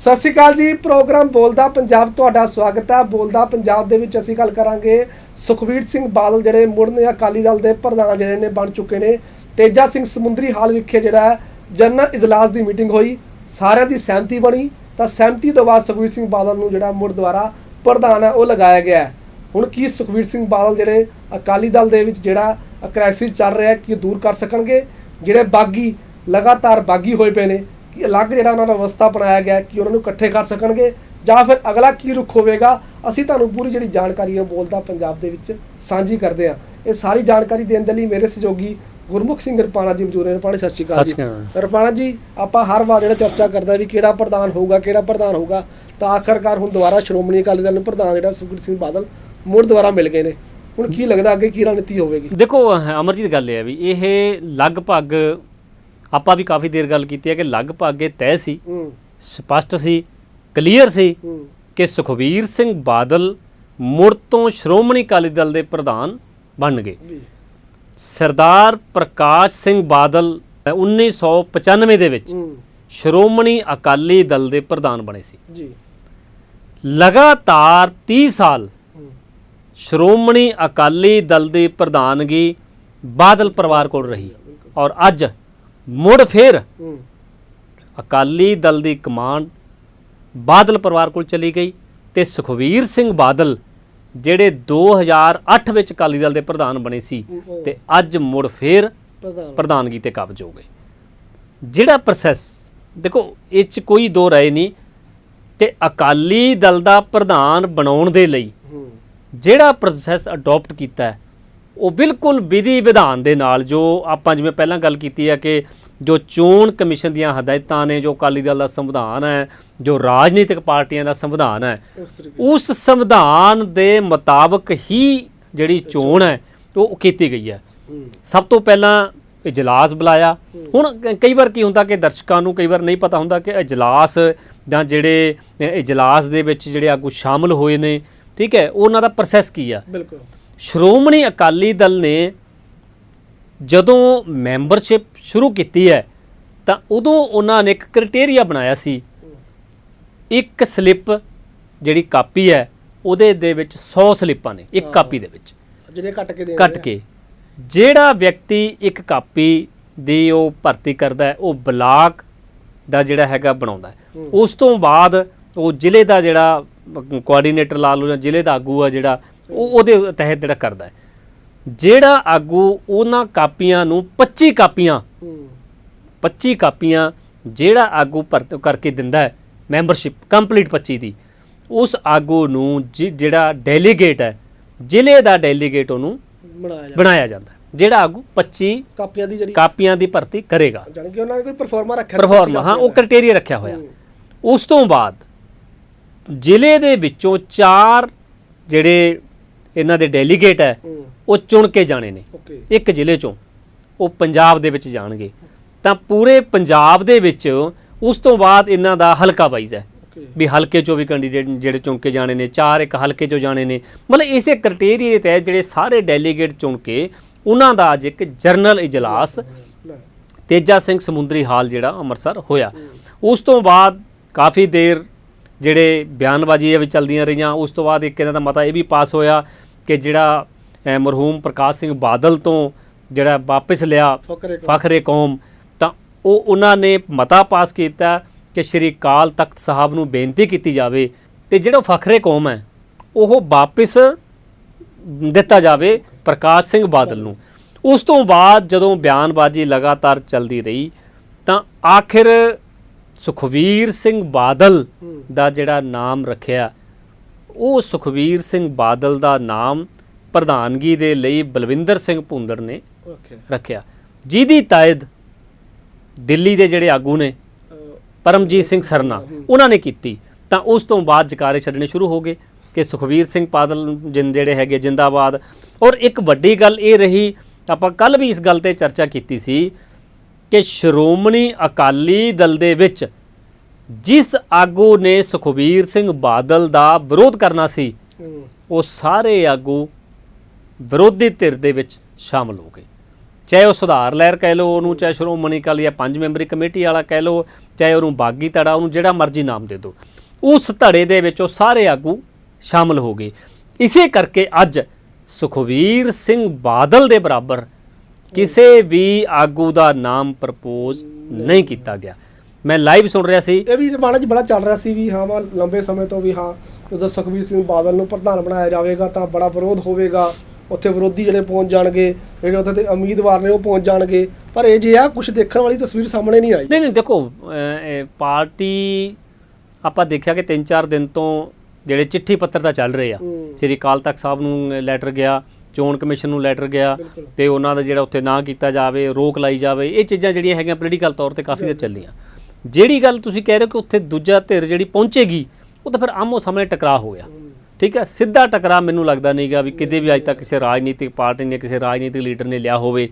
ਸਤਿ ਸ਼੍ਰੀ ਅਕਾਲ ਜੀ, ਪ੍ਰੋਗਰਾਮ ਬੋਲਦਾ ਪੰਜਾਬ ਤੁਹਾਡਾ ਸਵਾਗਤ ਹੈ। ਬੋਲਦਾ ਪੰਜਾਬ ਦੇ ਵਿੱਚ ਅਸੀਂ ਗੱਲ ਕਰਾਂਗੇ ਸੁਖਬੀਰ ਸਿੰਘ ਬਾਦਲ ਜਿਹੜੇ ਮੁੜਨੇ ਅਕਾਲੀ ਦਲ ਦੇ ਪ੍ਰਧਾਨ ਜਿਹੜੇ ਨੇ ਬਣ ਚੁੱਕੇ ਨੇ। ਤੇਜਾ ਸਿੰਘ ਸਮੁੰਦਰੀ ਹਾਲ ਵਿਖੇ ਜਿਹੜਾ ਜਨਰਲ ਇਜਲਾਸ ਦੀ ਮੀਟਿੰਗ ਹੋਈ, ਸਾਰਿਆਂ ਦੀ ਸਹਿਮਤੀ ਬਣੀ। ਤਾਂ ਸਹਿਮਤੀ ਤੋਂ ਬਾਅਦ ਸੁਖਬੀਰ ਸਿੰਘ ਬਾਦਲ ਨੂੰ ਜਿਹੜਾ ਮੁੜ ਦੁਆਰਾ ਪ੍ਰਧਾਨ ਹੈ, ਉਹ ਲਗਾਇਆ ਗਿਆ ਹੁਣ ਕੀ ਸੁਖਬੀਰ ਸਿੰਘ ਬਾਦਲ ਜਿਹੜੇ ਅਕਾਲੀ ਦਲ ਦੇ ਵਿੱਚ ਜਿਹੜਾ ਕ੍ਰਾਈਸਿਸ ਚੱਲ ਰਿਹਾ ਹੈ, ਕੀ ਦੂਰ ਕਰ ਸਕਣਗੇ? ਜਿਹੜੇ ਬਾਗੀ, ਲਗਾਤਾਰ ਬਾਗੀ ਹੋਏ ਪਏ ਨੇ ਕਿ ਅਲੱਗ ਜਿਹੜਾ ਉਹਨਾਂ ਦਾ ਅਵਸਥਾ ਬਣਾਇਆ ਗਿਆ ਕਿ ਉਹਨਾਂ ਨੂੰ ਇਕੱਠੇ ਕਰ ਸਕਣਗੇ ਜਾਂ ਫਿਰ ਅਗਲਾ ਕੀ ਰੁਖ ਹੋਵੇਗਾ ਅਸੀਂ ਤੁਹਾਨੂੰ ਪੂਰੀ ਜਿਹੜੀ ਜਾਣਕਾਰੀ ਹੈ ਬੋਲਦਾ ਪੰਜਾਬ ਦੇ ਵਿੱਚ ਸਾਂਝੀ ਕਰਦੇ ਹਾਂ। ਇਹ ਸਾਰੀ ਜਾਣਕਾਰੀ ਦੇਣ ਦੇ ਲਈ ਮੇਰੇ ਸਹਿਯੋਗੀ ਗੁਰਮੁਖ ਸਿੰਘ ਰਪਾਣਾ ਜੀ ਮੌਜੂਦ ਨੇ। ਰਪਾਣਾ ਸਤਿ ਸ਼੍ਰੀ ਅਕਾਲ ਜੀ। ਰਪਾਣਾ ਜੀ ਆਪਾਂ ਹਰ ਵਾਰ ਜਿਹੜਾ ਚਰਚਾ ਕਰਦਾ ਵੀ ਕਿਹੜਾ ਪ੍ਰਧਾਨ ਹੋਊਗਾ ਕਿਹੜਾ ਪ੍ਰਧਾਨ ਹੋਊਗਾ ਤਾਂ ਆਖਰਕਾਰ ਹੁਣ ਦੁਬਾਰਾ ਸ਼੍ਰੋਮਣੀ ਅਕਾਲੀ ਦਲ ਨੂੰ ਪ੍ਰਧਾਨ ਜਿਹੜਾ ਸੁਖਬੀਰ ਸਿੰਘ ਬਾਦਲ ਮੁੜ ਦੁਬਾਰਾ ਮਿਲ ਗਏ ਨੇ। ਹੁਣ ਕੀ ਲੱਗਦਾ ਅੱਗੇ ਕੀ ਰਣਨੀਤੀ ਹੋਵੇਗੀ? ਦੇਖੋ ਅਮਰਜੀਤ ਗੱਲ ਇਹ ਹੈ ਵੀ ਇਹ ਲਗਭਗ ਆਪਾਂ ਵੀ ਕਾਫੀ ਦੇਰ ਗੱਲ ਕੀਤੀ ਹੈ ਕਿ ਲਗਭਗ ਇਹ ਤੈਅ ਸੀ ਸਪਸ਼ਟ ਸੀ ਕਲੀਅਰ ਸੀ ਕਿ ਸੁਖਬੀਰ ਸਿੰਘ ਬਾਦਲ ਮੁੜ ਤੋਂ ਸ਼੍ਰੋਮਣੀ ਅਕਾਲੀ ਦਲ ਦੇ ਪ੍ਰਧਾਨ ਬਣਨਗੇ ਜੀ। ਸਰਦਾਰ ਪ੍ਰਕਾਸ਼ ਸਿੰਘ ਬਾਦਲ 1995 ਦੇ ਵਿੱਚ ਸ਼੍ਰੋਮਣੀ ਅਕਾਲੀ ਦਲ ਦੇ ਪ੍ਰਧਾਨ ਬਣੇ ਸੀ। ਜੀ। ਲਗਾਤਾਰ 30 ਸਾਲ ਸ਼੍ਰੋਮਣੀ ਅਕਾਲੀ ਦਲ ਦੀ ਪ੍ਰਧਾਨਗੀ ਬਾਦਲ ਪਰਿਵਾਰ ਕੋਲ ਰਹੀ। ਔਰ ਅੱਜ ਮੁੜ ਫਿਰ ਅਕਾਲੀ ਦਲ ਦੀ ਕਮਾਂਡ ਬਾਦਲ ਪਰਿਵਾਰ ਕੋਲ ਚਲੀ ਗਈ ਤੇ ਸੁਖਵੀਰ ਸਿੰਘ ਬਾਦਲ ਜਿਹੜੇ 2008 ਵਿੱਚ ਅਕਾਲੀ ਦਲ ਦੇ ਪ੍ਰਧਾਨ ਬਣੇ ਸੀ ਤੇ ਅੱਜ ਮੁੜ ਫਿਰ ਪ੍ਰਧਾਨ। ਪ੍ਰਧਾਨਗੀ ਤੇ ਕਬਜ਼ ਹੋ ਗਏ। ਜਿਹੜਾ ਪ੍ਰੋਸੈਸ ਦੇਖੋ ਇਹ ਚ ਕੋਈ ਦੋ ਰਾਏ ਨਹੀਂ ਤੇ ਅਕਾਲੀ ਦਲ ਦਾ ਪ੍ਰਧਾਨ ਬਣਾਉਣ ਦੇ ਲਈ ਜਿਹੜਾ ਪ੍ਰੋਸੈਸ ਅਡਾਪਟ ਕੀਤਾ ਹੈ ਉਹ ਬਿਲਕੁਲ ਵਿਧੀ ਵਿਧਾਨ ਦੇ ਨਾਲ ਜੋ ਆਪਾਂ ਜਿਵੇਂ ਪਹਿਲਾਂ ਗੱਲ ਕੀਤੀ ਹੈ ਕਿ ਜੋ ਚੋਣ ਕਮਿਸ਼ਨ ਦੀਆਂ ਹਦਾਇਤਾਂ ਨੇ ਜੋ ਅਕਾਲੀ ਦਲ ਦਾ ਸੰਵਿਧਾਨ ਹੈ ਜੋ ਰਾਜਨੀਤਿਕ ਪਾਰਟੀਆਂ ਦਾ ਸੰਵਿਧਾਨ ਹੈ ਉਸ ਸੰਵਿਧਾਨ ਦੇ ਮੁਤਾਬਕ ਹੀ ਜਿਹੜੀ ਚੋਣ ਹੈ ਉਹ ਕੀਤੀ ਗਈ ਹੈ। ਸਭ ਤੋਂ ਪਹਿਲਾਂ ਇਜਲਾਸ ਬੁਲਾਇਆ। ਹੁਣ ਕਈ ਵਾਰ ਕੀ ਹੁੰਦਾ ਕਿ ਦਰਸ਼ਕਾਂ ਨੂੰ ਕਈ ਵਾਰ ਨਹੀਂ ਪਤਾ ਹੁੰਦਾ ਕਿ ਇਜਲਾਸ ਜਾਂ ਜਿਹੜੇ ਇਜਲਾਸ ਦੇ ਵਿੱਚ ਜਿਹੜੇ ਆਗੂ ਸ਼ਾਮਲ ਹੋਏ ਨੇ ਠੀਕ ਹੈ ਉਹਨਾਂ ਦਾ ਪ੍ਰੋਸੈਸ ਕੀ ਆ? ਬਿਲਕੁਲ। ਸ਼੍ਰੋਮਣੀ ਅਕਾਲੀ ਦਲ ਨੇ ਜਦੋਂ ਮੈਂਬਰਸ਼ਿਪ ਸ਼ੁਰੂ ਕੀਤੀ ਹੈ ਤਾਂ ਉਦੋਂ ਉਹਨਾਂ ਨੇ ਇੱਕ ਕ੍ਰਾਈਟੇਰੀਆ ਬਣਾਇਆ ਸੀ। ਇੱਕ ਸਲਿੱਪ ਜਿਹੜੀ ਕਾਪੀ ਹੈ ਉਹਦੇ ਦੇ ਵਿੱਚ 100 ਸਲਿੱਪਾਂ ਨੇ ਇੱਕ ਕਾਪੀ ਦੇ ਵਿੱਚ। ਜਿਹੜੇ ਕੱਟ ਕੇ ਦੇ ਕੱਟ ਕੇ। ਜਿਹੜਾ ਵਿਅਕਤੀ ਇੱਕ ਕਾਪੀ ਦੀ ਉਹ ਭਰਤੀ ਕਰਦਾ ਉਹ ਬਲਾਕ ਦਾ ਜਿਹੜਾ ਹੈਗਾ ਬਣਾਉਂਦਾ। ਉਸ ਤੋਂ ਬਾਅਦ ਉਹ ਜ਼ਿਲ੍ਹੇ ਦਾ ਜਿਹੜਾ ਕੋਆਰਡੀਨੇਟਰ ਲਾ ਲਓ ਜਾਂ ਜ਼ਿਲ੍ਹੇ ਦਾ ਆਗੂ ਆ ਜਿਹੜਾ ਉਹ ਉਹਦੇ ਤਹਿਤ ਜਿਹੜਾ ਕਰਦਾ ਹੈ। ਜਿਹੜਾ ਆਗੂ ਉਹਨਾਂ ਕਾਪੀਆਂ ਨੂੰ 25 ਕਾਪੀਆਂ ਹੂੰ 25 ਕਾਪੀਆਂ ਜਿਹੜਾ ਆਗੂ ਭਰਤ ਕਰਕੇ ਦਿੰਦਾ ਹੈ ਮੈਂਬਰਸ਼ਿਪ ਕੰਪਲੀਟ 25 ਦੀ ਉਸ ਆਗੂ ਨੂੰ ਜਿਹੜਾ ਡੈਲੀਗੇਟ ਹੈ ਜ਼ਿਲ੍ਹੇ ਦਾ ਡੈਲੀਗੇਟ ਉਹਨੂੰ ਬਣਾਇਆ ਜਾਂਦਾ। ਜਿਹੜਾ ਆਗੂ 25 ਕਾਪੀਆਂ ਦੀ ਜਿਹੜੀ ਕਾਪੀਆਂ ਦੀ ਭਰਤੀ ਕਰੇਗਾ। ਜਾਣੀ ਕਿ ਉਹਨਾਂ ਨੇ ਕੋਈ ਪਰਫਾਰਮਾ ਰੱਖਿਆ ਪਰਫਾਰਮ ਹਾਂ ਉਹ ਕ੍ਰਾਈਟੇਰੀਆ ਰੱਖਿਆ ਹੋਇਆ। ਉਸ ਤੋਂ ਬਾਅਦ ਜ਼ਿਲ੍ਹੇ ਦੇ ਵਿੱਚੋਂ ਚਾਰ ਜਿਹੜੇ ਇਹਨਾਂ ਦੇ ਡੈਲੀਗੇਟ ਹੈ ਉਹ ਚੁਣ ਕੇ ਜਾਣੇ ਨੇ। ਇੱਕ ਜ਼ਿਲ੍ਹੇ ਚੋਂ ਉਹ ਪੰਜਾਬ ਦੇ ਵਿੱਚ ਜਾਣਗੇ। ਤਾਂ ਪੂਰੇ ਪੰਜਾਬ ਦੇ ਵਿੱਚ ਉਸ ਤੋਂ ਬਾਅਦ ਇਹਨਾਂ ਦਾ ਹਲਕਾ ਵਾਈਜ਼ ਹੈ। ਵੀ ਹਲਕੇ ਚੋਂ ਵੀ ਕੈਂਡੀਡੇਟ ਜਿਹੜੇ ਚੁਣ ਕੇ ਜਾਣੇ ਨੇ ਚਾਰ ਇੱਕ ਹਲਕੇ ਚੋਂ ਜਾਣੇ ਨੇ। ਮਤਲਬ ਇਸੇ ਕ੍ਰਾਈਟੇਰੀਆ ਦੇ ਤਹਿਤ ਜਿਹੜੇ ਸਾਰੇ ਡੈਲੀਗੇਟ ਚੁਣ ਕੇ ਉਹਨਾਂ ਦਾ ਅੱਜ ਇੱਕ ਜਰਨਲ ਇਜਲਾਸ ਤੇਜਾ ਸਿੰਘ ਸਮੁੰਦਰੀ ਹਾਲ ਜਿਹੜਾ ਅੰਮ੍ਰਿਤਸਰ ਹੋਇਆ। ਉਸ ਤੋਂ ਬਾਅਦ ਕਾਫੀ ਦੇਰ ਜਿਹੜੇ ਬਿਆਨਬਾਜ਼ੀਆਂ ਵੀ ਚੱਲਦੀਆਂ ਰਹੀਆਂ ਉਸ ਤੋਂ ਬਾਅਦ ਇੱਕ ਇਹਨਾਂ ਦਾ ਮਤਾ ਇਹ ਵੀ ਪਾਸ ਹੋਇਆ ਕਿ ਜਿਹੜਾ ਮਰਹੂਮ ਪ੍ਰਕਾਸ਼ ਸਿੰਘ ਬਾਦਲ ਤੋਂ ਜਿਹੜਾ ਵਾਪਸ ਲਿਆ ਫਖਰੇ ਕੌਮ। ਤਾਂ ਉਹ ਉਹਨਾਂ ਨੇ ਮਤਾ ਪਾਸ ਕੀਤਾ ਕਿ ਸ਼੍ਰੀ ਕਾਲ ਤਖਤ ਸਾਹਿਬ ਨੂੰ ਬੇਨਤੀ ਕੀਤੀ ਜਾਵੇ ਤੇ ਜਿਹੜਾ ਫਖਰੇ ਕੌਮ ਹੈ ਉਹ ਵਾਪਸ ਦਿੱਤਾ ਜਾਵੇ ਪ੍ਰਕਾਸ਼ ਸਿੰਘ ਬਾਦਲ ਨੂੰ। ਉਸ ਤੋਂ ਬਾਅਦ ਜਦੋਂ ਬਿਆਨਬਾਜ਼ੀ ਲਗਾਤਾਰ ਚੱਲਦੀ ਰਹੀ ਤਾਂ ਆਖਿਰ ਸੁਖਵੀਰ ਸਿੰਘ ਬਾਦਲ ਦਾ ਜਿਹੜਾ ਨਾਮ ਰੱਖਿਆ ਉਹ ਸੁਖਵੀਰ ਸਿੰਘ ਬਾਦਲ ਦਾ ਨਾਮ ਪ੍ਰਧਾਨਗੀ ਦੇ ਲਈ ਬਲਵਿੰਦਰ ਸਿੰਘ ਭੁੰਦੜ ਨੇ ਰੱਖਿਆ। ਜਿਹਦੀ ਤਾਇਦ ਦਿੱਲੀ ਦੇ ਜਿਹੜੇ ਆਗੂ ਨੇ ਪਰਮਜੀਤ ਸਿੰਘ ਸਰਨਾ ਉਹਨਾਂ ਨੇ ਕੀਤੀ। ਤਾਂ ਉਸ ਤੋਂ ਬਾਅਦ ਜਕਾਰੇ ਛੱਡਣੇ ਸ਼ੁਰੂ ਹੋ ਗਏ ਕਿ ਸੁਖਵੀਰ ਸਿੰਘ ਬਾਦਲ ਜਿਨ ਜਿਹੜੇ ਹੈਗੇ ਜਿੰਦਾਬਾਦ। ਔਰ ਇੱਕ ਵੱਡੀ ਗੱਲ ਇਹ ਰਹੀ ਆਪਾਂ ਕੱਲ ਵੀ ਇਸ ਗੱਲ ਤੇ ਚਰਚਾ ਕੀਤੀ ਸੀ ਕਿ ਸ਼੍ਰੋਮਣੀ ਅਕਾਲੀ ਦਲ ਦੇ ਵਿੱਚ ਜਿਸ ਆਗੂ ਨੇ ਸੁਖਵੀਰ ਸਿੰਘ ਬਾਦਲ ਦਾ ਵਿਰੋਧ ਕਰਨਾ ਸੀ ਉਹ ਸਾਰੇ ਆਗੂ ਵਿਰੋਧੀ ਧਿਰ ਦੇ ਵਿੱਚ ਸ਼ਾਮਲ ਹੋ ਗਏ। ਚਾਹੇ ਉਹ ਸੁਧਾਰ ਲਹਿਰ ਕਹਿ ਲਓ ਉਹਨੂੰ ਚਾਹੇ ਸ਼੍ਰੋਮਣੀ ਅਕਾਲੀ ਜਾਂ ਪੰਜ ਮੈਂਬਰੀ ਕਮੇਟੀ ਵਾਲਾ ਕਹਿ ਲਓ ਚਾਹੇ ਉਹਨੂੰ ਬਾਗੀ ਧੜਾ ਉਹਨੂੰ ਜਿਹੜਾ ਮਰਜ਼ੀ ਨਾਮ ਦੇ ਦਿਓ ਉਸ ਧੜੇ ਦੇ ਵਿੱਚ ਉਹ ਸਾਰੇ ਆਗੂ ਸ਼ਾਮਲ ਹੋ ਗਏ। ਇਸੇ ਕਰਕੇ ਅੱਜ ਸੁਖਵੀਰ ਸਿੰਘ ਬਾਦਲ ਦੇ ਬਰਾਬਰ ਕਿਸੇ ਵੀ ਆਗੂ ਦਾ ਨਾਮ ਪ੍ਰਪੋਜ਼ ਨਹੀਂ ਕੀਤਾ ਗਿਆ। ਮੈਂ ਲਾਈਵ ਸੁਣ ਰਿਹਾ ਸੀ। ਇਹ ਵੀ ਜ਼ਮਾਨਾ 'ਚ ਬੜਾ ਚੱਲ ਰਿਹਾ ਸੀ ਵੀ ਹਾਂ ਵਾ ਲੰਬੇ ਸਮੇਂ ਤੋਂ ਵੀ ਹਾਂ ਜਦੋਂ ਸੁਖਬੀਰ ਸਿੰਘ ਬਾਦਲ ਨੂੰ ਪ੍ਰਧਾਨ ਬਣਾਇਆ ਜਾਵੇਗਾ ਤਾਂ ਬੜਾ ਵਿਰੋਧ ਹੋਵੇਗਾ। ਉੱਥੇ ਵਿਰੋਧੀ ਜਿਹੜੇ ਪਹੁੰਚ ਜਾਣਗੇ ਜਿਹੜੇ ਉੱਥੇ ਦੇ ਉਮੀਦਵਾਰ ਨੇ ਉਹ ਪਹੁੰਚ ਜਾਣਗੇ। ਪਰ ਇਹ ਜੇ ਆ ਕੁਝ ਦੇਖਣ ਵਾਲੀ ਤਸਵੀਰ ਸਾਹਮਣੇ ਨਹੀਂ ਆਈ। ਨਹੀਂ ਨਹੀਂ ਦੇਖੋ ਅਹ, ਇਹ ਪਾਰਟੀ ਆਪਾਂ ਦੇਖਿਆ ਕਿ 3-4 ਦਿਨ ਤੋਂ ਜਿਹੜੇ ਚਿੱਠੀ ਪੱਤਰ ਤਾਂ ਚੱਲ ਰਹੇ ਆ। ਸ੍ਰੀ ਅਕਾਲ ਤਖਤ ਸਾਹਿਬ ਨੂੰ ਲੈਟਰ ਗਿਆ। ਚੋਣ ਕਮਿਸ਼ਨ ਨੂੰ ਲੈਟਰ ਗਿਆ। ਤੇ ਉਹਨਾਂ ਦਾ ਜਿਹੜਾ ਉੱਥੇ ਨਾ ਕੀਤਾ ਜਾਵੇ ਰੋਕ ਲਾਈ ਜਾਵੇ ਇਹ ਚੀਜ਼ਾਂ ਜਿਹੜੀਆਂ ਹੈਗੀਆਂ ਪੋਲੀਟੀਕਲ ਤੌਰ ਤੇ ਕਾਫੀ ਦੇਰ ਚੱਲੀਆਂ। ਜਿਹੜੀ ਗੱਲ ਤੁਸੀਂ ਕਹਿ ਰਹੇ ਹੋ ਕਿ ਉੱਥੇ ਦੂਜਾ ਧਿਰ ਜਿਹੜੀ ਪਹੁੰਚੇਗੀ ਉਹ ਤਾਂ ਫਿਰ ਆਮੋ ਸਾਹਮਣੇ ਟਕਰਾਅ ਹੋ ਗਿਆ। ਠੀਕ ਹੈ ਸਿੱਧਾ ਟਕਰਾਅ ਮੈਨੂੰ ਲੱਗਦਾ ਨਹੀਂਗਾ ਵੀ ਕਿਤੇ ਵੀ ਅੱਜ ਤੱਕ ਕਿਸੇ ਰਾਜਨੀਤਿਕ ਪਾਰਟੀ ਨੇ ਕਿਸੇ ਰਾਜਨੀਤਿਕ ਲੀਡਰ ਨੇ ਲਿਆ ਹੋਵੇ।